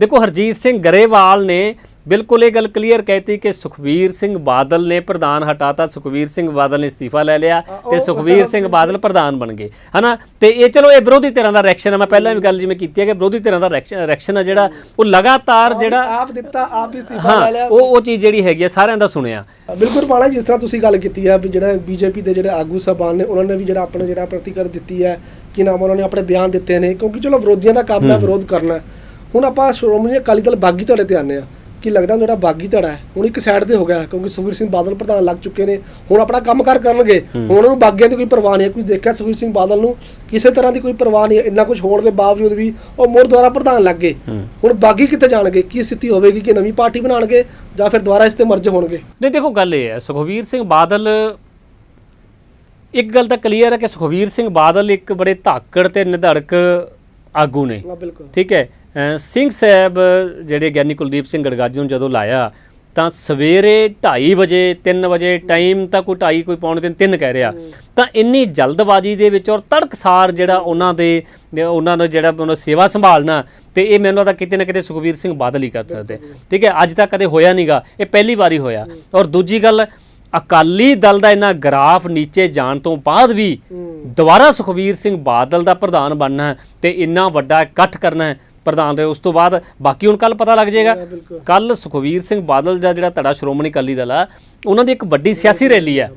ਦੇਖੋ ਹਰਜੀਤ ਸਿੰਘ ਗਰੇਵਾਲ ਨੇ ਬਿਲਕੁਲ ਇਹ ਗੱਲ ਕਲੀਅਰ ਕਹਿਤੀ ਕਿ ਸੁਖਵੀਰ ਸਿੰਘ ਬਾਦਲ ਨੇ ਪ੍ਰਧਾਨ ਹਟਾਤਾ ਸੁਖਵੀਰ ਸਿੰਘ ਬਾਦਲ ਨੇ ਅਸਤੀਫਾ ਲੈ ਲਿਆ ਤੇ ਸੁਖਵੀਰ ਸਿੰਘ ਬਾਦਲ ਪ੍ਰਧਾਨ ਬਣ ਗਏ ਹਨਾ? ਤੇ ਇਹ ਚਲੋ ਇਹ ਵਿਰੋਧੀ ਧਿਰਾਂ ਦਾ ਰਿਐਕਸ਼ਨ ਹੈ ਮੈਂ ਪਹਿਲਾਂ ਵੀ ਗੱਲ ਜਿਵੇਂ ਕੀਤੀ ਹੈ ਕਿ ਵਿਰੋਧੀ ਧਿਰਾਂ ਦਾ ਰਿਐਕਸ਼ਨ ਹੈ ਜਿਹੜਾ ਉਹ ਲਗਾਤਾਰ ਜਿਹੜਾ ਆਪ ਦਿੱਤਾ ਆਪ ਹਾਂ ਲੈ ਲਿਆ। ਉਹ ਉਹ ਚੀਜ਼ ਜਿਹੜੀ ਹੈਗੀ ਹੈ ਸਾਰਿਆਂ ਦਾ ਸੁਣਿਆ। ਬਿਲਕੁਲ ਮਾਣਾ ਜਿਸ ਤਰ੍ਹਾਂ ਤੁਸੀਂ ਗੱਲ ਕੀਤੀ ਹੈ ਵੀ ਜਿਹੜਾ ਬੀਜੇਪੀ ਦੇ ਜਿਹੜੇ ਆਗੂ ਸਾਹਿਬਾਨ ਨੇ ਉਹਨਾਂ ਨੇ ਵੀ ਜਿਹੜਾ ਆਪਣਾ ਜਿਹੜਾ ਪ੍ਰਤੀਕਰ ਦਿੱਤੀ ਹੈ ਕਿ ਨਾਮ ਉਹਨਾਂ ਨੇ ਆਪਣੇ ਬਿਆਨ ਦਿੱਤੇ ਨੇ ਕਿਉਂਕਿ ਚਲੋ ਵਿਰੋਧੀਆਂ ਦਾ ਕੰਮ ਹੈ ਵਿਰੋਧ ਕਰਨਾ ਹੁਣ ਆਪਾਂ ਸ਼੍ਰੋਮਣੀ ਅਕਾਲੀ ਦਲ ਬਾਗੀ ਧੜੇ ਤੇ ਆਨੇ ਆ ਕੀ ਲੱਗਦਾ ਜਿਹੜਾ ਬਾਗੀ ਧੜਾ ਹੈ ਹੁਣ ਇੱਕ ਸਾਈਡ ਤੇ ਹੋ ਗਿਆ ਕਿਉਂਕਿ ਸੁਖਵੀਰ ਸਿੰਘ ਬਾਦਲ ਪ੍ਰਧਾਨ ਲੱਗ ਚੁੱਕੇ ਨੇ ਹੁਣ ਆਪਣਾ ਕੰਮਕਾਰ ਕਰਨਗੇ। ਹੁਣ ਉਹਨਾਂ ਨੂੰ ਬਾਗੀਆਂ ਦੀ ਕੋਈ ਪਰਵਾਹ ਨਹੀਂ ਹੈ। ਕੋਈ ਦੇਖਿਆ ਸੁਖਵੀਰ ਸਿੰਘ ਬਾਦਲ ਨੂੰ ਕਿਸੇ ਤਰ੍ਹਾਂ ਦੀ ਕੋਈ ਪਰਵਾਹ ਨਹੀਂ ਇੰਨਾ ਕੁਝ ਹੋਣ ਦੇ ਬਾਵਜੂਦ ਵੀ ਉਹ ਮੁੜ ਦੁਆਰਾ ਪ੍ਰਧਾਨ ਲੱਗ ਗਏ। ਹੁਣ ਬਾਗੀ ਕਿੱਥੇ ਜਾਣਗੇ? ਕੀ ਸਥਿਤੀ ਹੋਵੇਗੀ? ਕਿ ਨਵੀਂ ਪਾਰਟੀ ਬਣਾਉਣਗੇ ਜਾਂ ਫਿਰ ਦੁਬਾਰਾ ਇਸ ਤੇ ਮਰਜ ਹੋਣਗੇ? ਨਹੀਂ ਦੇਖੋ ਗੱਲ ਇਹ ਹੈ ਸੁਖਵੀਰ ਸਿੰਘ ਬਾਦਲ ਇੱਕ ਗੱਲ ਤਾਂ ਕਲੀਅਰ ਹੈ ਕਿ ਸੁਖਵੀਰ ਸਿੰਘ ਬਾਦਲ ਇੱਕ ਬੜੇ ਧਾਕੜ ਤੇ ਨਿਧੜਕ ਆਗੂ ਨੇ। ਠੀਕ ਹੈ? ਸਿੰਘ ਸਾਹਿਬ ਜਿਹੜੇ ਗਿਆਨੀ ਕੁਲਦੀਪ ਸਿੰਘ ਗੜਗਾਜੀ ਨੂੰ ਜਦੋਂ ਲਾਇਆ ਤਾਂ ਸਵੇਰੇ 2:30 ਵਜੇ 3 ਵਜੇ ਟਾਈਮ ਤਾਂ ਕੋਈ 2:30 ਕੋਈ ਪੌਣੇ 3 3 ਕਹਿ ਰਿਹਾ। ਤਾਂ ਇੰਨੀ ਜਲਦਬਾਜ਼ੀ ਦੇ ਵਿੱਚ ਔਰ ਤੜਕਸਾਰ ਜਿਹੜਾ ਉਹਨਾਂ ਦੇ ਉਹਨਾਂ ਨੂੰ ਜਿਹੜਾ ਉਹਨਾਂ ਸੇਵਾ ਸੰਭਾਲਣਾ ਤੇ ਇਹ ਮੈਨੂੰ ਲੱਗਦਾ ਕਿਤੇ ਨਾ ਕਿਤੇ ਸੁਖਵੀਰ ਸਿੰਘ ਬਾਦਲ ਹੀ ਕਰ ਸਕਦੇ। ਠੀਕ ਹੈ ਅੱਜ ਤੱਕ ਕਦੇ ਹੋਇਆ ਨਹੀਂਗਾ ਇਹ ਪਹਿਲੀ ਵਾਰੀ ਹੋਇਆ। ਔਰ ਦੂਜੀ ਗੱਲ ਅਕਾਲੀ ਦਲ ਦਾ ਇਹਨਾਂ ਗ੍ਰਾਫ ਨੀਚੇ ਜਾਣ ਤੋਂ ਬਾਅਦ ਵੀ ਦੁਬਾਰਾ ਸੁਖਵੀਰ ਸਿੰਘ ਬਾਦਲ ਦਾ ਪ੍ਰਧਾਨ ਬਣਨਾ ਤੇ ਇੰਨਾ ਵੱਡਾ ਇਕੱਠ ਕਰਨਾ ਪ੍ਰਧਾਨ ਦੇ ਉਸ ਤੋਂ ਬਾਅਦ ਬਾਕੀ ਹੁਣ ਕੱਲ ਪਤਾ ਲੱਗ ਜਾਏਗਾ। ਕੱਲ ਸੁਖਵੀਰ ਸਿੰਘ ਬਾਦਲ ਦਾ ਜਿਹੜਾ ਧੜਾ ਸ਼੍ਰੋਮਣੀ ਅਕਾਲੀ ਦਲ ਆ ਉਹਨਾਂ ਦੀ ਇੱਕ ਵੱਡੀ ਸਿਆਸੀ ਰੈਲੀ ਆ।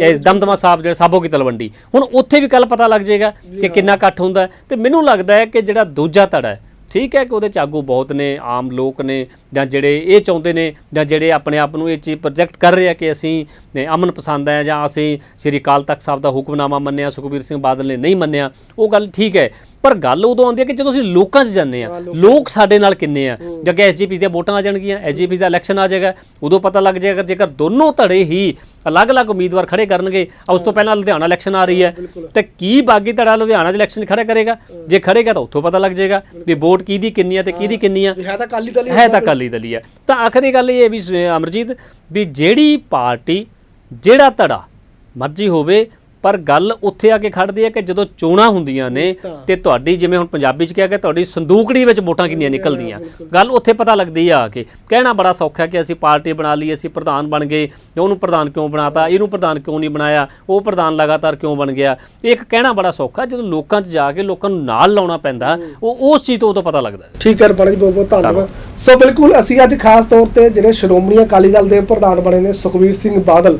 ਇਹ ਦਮਦਮਾ ਸਾਹਿਬ ਜਿਹੜੇ ਸਾਬੋ ਕੀ ਤਲਵੰਡੀ। ਹੁਣ ਉੱਥੇ ਵੀ ਕੱਲ ਪਤਾ ਲੱਗ ਜਾਏਗਾ ਕਿ ਕਿੰਨਾ ਇਕੱਠ ਹੁੰਦਾ। ਹੈ ਤੇ ਮੈਨੂੰ ਲੱਗਦਾ ਹੈ ਕਿ ਜਿਹੜਾ ਦੂਜਾ ਧੜਾ ਹੈ ਠੀਕ ਹੈ ਕਿ ਉਹਦੇ ਚ ਆਗੂ ਬਹੁਤ ਨੇ ਆਮ ਲੋਕ ਨੇ ਜਾਂ ਜਿਹੜੇ ਇਹ ਚਾਹੁੰਦੇ ਨੇ ਜਾਂ ਜਿਹੜੇ ਆਪਣੇ ਆਪ ਨੂੰ ਇਹ ਚੀਜ਼ ਪ੍ਰੋਜੈਕਟ ਕਰ ਰਹੇ ਆ ਕਿ ਅਸੀਂ ਨੇ ਅਮਨ ਪਸੰਦ ਹੈ ਜਾਂ ਅਸੀਂ ਸ੍ਰੀ ਅਕਾਲ ਤਖਤ ਸਾਹਿਬ ਦਾ ਹੁਕਮਨਾਮਾ ਮੰਨਿਆ ਸੁਖਬੀਰ ਸਿੰਘ ਬਾਦਲ ਨੇ ਨਹੀਂ ਮੰਨਿਆ ਉਹ ਗੱਲ ਠੀਕ ਹੈ। ਪਰ ਗੱਲ ਉਦੋਂ ਆਉਂਦੀ ਹੈ ਕਿ ਜਦੋਂ ਅਸੀਂ ਲੋਕਾਂ 'ਚ ਜਾਂਦੇ ਆ ਲੋਕ ਸਾਡੇ ਨਾਲ ਕਿੰਨੇ ਆ? ਜਾਂ ਕਿ ਐਸਜੀਪੀ ਦੀਆਂ ਵੋਟਾਂ ਆ ਜਾਣਗੀਆਂ ਐਸਜੀਪੀ ਦਾ ਇਲੈਕਸ਼ਨ ਆ ਜਾਏਗਾ ਉਦੋਂ ਪਤਾ ਲੱਗ ਜਾਏਗਾ ਜੇਕਰ ਦੋਨੋਂ ਧੜੇ ਹੀ ਅਲੱਗ-ਅਲੱਗ ਉਮੀਦਵਾਰ ਖੜੇ ਕਰਨਗੇ ਉਸ ਤੋਂ ਪਹਿਲਾਂ ਲੁਧਿਆਣਾ ਇਲੈਕਸ਼ਨ ਆ ਰਹੀ ਹੈ ਤੇ ਕੀ ਬਾਗੀ ਧੜਾ ਲੁਧਿਆਣਾ 'ਚ ਇਲੈਕਸ਼ਨ ਖੜਾ ਕਰੇਗਾ? ਜੇ ਖੜੇਗਾ ਤਾਂ ਉੱਥੋਂ ਪਤਾ ਲੱਗ ਜਾਏਗਾ ਵੀ ਵੋਟ ਕਿਹਦੀ ਕਿੰਨੀ ਆ ਤੇ ਕਿਹਦੀ ਕਿੰਨੀ ਆ। ਹੈ ਤਾਂ ਅਕਾਲੀ ਦਲ ਹੀ ਤਾਂ ਦਲ ਤਾਂ ਆਖਰੀ ਗੱਲ ਇਹ ਵੀ ਅਮਰਜੀਤ ਵੀ ਜਿਹੜੀ ਪਾਰਟੀ ਜਿਹੜਾ ਧੜਾ ਮਰਜ਼ੀ ਹੋਵੇ ਪਰ ਗੱਲ ਉੱਥੇ ਆ ਕੇ ਖੜਦੀ ਹੈ ਕਿ ਜਦੋਂ ਚੋਣਾਂ ਹੁੰਦੀਆਂ ਨੇ ਤੇ। ਤੁਹਾਡੀ ਜਿਵੇਂ ਹੁਣ ਪੰਜਾਬੀ ਚ ਕਿਹਾ ਕਿ ਤੁਹਾਡੀ ਸੰਦੂਕੜੀ ਵਿੱਚ ਵੋਟਾਂ ਕਿੰਨੀਆਂ ਨਿਕਲਦੀਆਂ। ਗੱਲ ਉੱਥੇ ਪਤਾ ਲੱਗਦੀ ਆ ਕੇ ਕਹਿਣਾ ਬੜਾ ਸੌਖਾ ਕਿ ਅਸੀਂ ਪਾਰਟੀ ਬਣਾ ਲਈ ਅਸੀਂ ਪ੍ਰਧਾਨ ਬਣ ਗਏ ਉਹਨੂੰ ਪ੍ਰਧਾਨ ਕਿਉਂ ਬਣਾਤਾ ਇਹਨੂੰ ਪ੍ਰਧਾਨ ਕਿਉਂ ਨਹੀਂ ਬਣਾਇਆ ਉਹ ਪ੍ਰਧਾਨ ਲਗਾਤਾਰ ਕਿਉਂ ਬਣ ਗਿਆ? ਇਹ ਇੱਕ ਕਹਿਣਾ ਬੜਾ ਸੌਖਾ ਜਦੋਂ ਲੋਕਾਂ 'ਚ ਜਾ ਕੇ ਲੋਕਾਂ ਨੂੰ ਨਾਲ ਲਾਉਣਾ ਪੈਂਦਾ ਉਹ ਉਸ ਚੀਜ਼ ਤੋਂ ਉਦੋਂ ਪਤਾ ਲੱਗਦਾ। ਠੀਕ ਹੈ ਰਪਾਲ ਜੀ ਬਹੁਤ ਬਹੁਤ ਧੰਨਵਾਦ। ਸੋ ਬਿਲਕੁਲ ਅਸੀਂ ਅੱਜ ਖਾਸ ਤੌਰ ਤੇ ਜਿਹੜੇ ਸ਼੍ਰੋਮਣੀ ਅਕਾਲੀ ਦਲ ਦੇ ਪ੍ਰਧਾਨ ਬਣੇ ਨੇ ਸੁਖਵੀਰ ਸਿੰਘ ਬਾਦਲ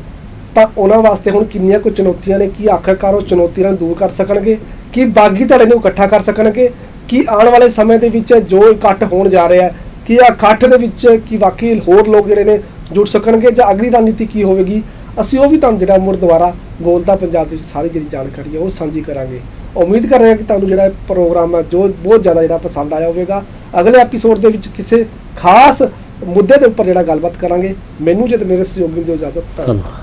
ਤਾਂ ਉਹਨਾਂ ਵਾਸਤੇ ਹੁਣ ਕਿੰਨੀਆਂ ਕੁ ਚੁਣੌਤੀਆਂ ਨੇ, ਕੀ ਆਖਰਕਾਰ ਉਹ ਚੁਣੌਤੀਆਂ ਨੂੰ ਦੂਰ ਕਰ ਸਕਣਗੇ? ਕੀ ਬਾਗੀ ਧੜੇ ਨੂੰ ਇਕੱਠਾ ਕਰ ਸਕਣਗੇ? ਕੀ ਆਉਣ ਵਾਲੇ ਸਮੇਂ ਦੇ ਵਿੱਚ ਜੋ ਇਕੱਠ ਹੋਣ ਜਾ ਰਿਹਾ ਹੈ, ਕੀ ਇਹ ਇਕੱਠ ਦੇ ਵਿੱਚ ਕੀ ਵਾਕਈ ਹੋਰ ਲੋਕ ਜਿਹੜੇ ਨੇ ਜੁੜ ਸਕਣਗੇ ਜਾਂ ਅਗਲੀ ਰਣਨੀਤੀ ਕੀ ਹੋਵੇਗੀ? ਅਸੀਂ ਉਹ ਵੀ ਤੁਹਾਨੂੰ ਜਿਹੜਾ ਮੁੜ ਦੁਬਾਰਾ ਬੋਲਦਾ ਪੰਜਾਬ ਦੇ ਵਿੱਚ ਸਾਰੀ ਜਿਹੜੀ ਜਾਣਕਾਰੀ ਹੈ ਉਹ ਸਾਂਝੀ ਕਰਾਂਗੇ। ਉਮੀਦ ਕਰ ਰਹੇ ਹਾਂ ਕਿ ਤੁਹਾਨੂੰ ਜਿਹੜਾ ਪ੍ਰੋਗਰਾਮ ਹੈ, ਜੋ ਬਹੁਤ ਜ਼ਿਆਦਾ ਜਿਹੜਾ ਪਸੰਦ ਆਇਆ ਹੋਵੇਗਾ। ਅਗਲੇ ਐਪੀਸੋਡ ਦੇ ਵਿੱਚ ਕਿਸੇ ਖਾਸ ਮੁੱਦੇ ਦੇ ਉੱਪਰ ਜਿਹੜਾ ਗੱਲਬਾਤ ਕਰਾਂਗੇ। ਮੈਨੂੰ ਜਦ ਮੇਰੇ ਸਹਿਯੋਗੀ ਨੂੰ ਇਜਾਜ਼ਤ, ਧੰਨਵਾਦ।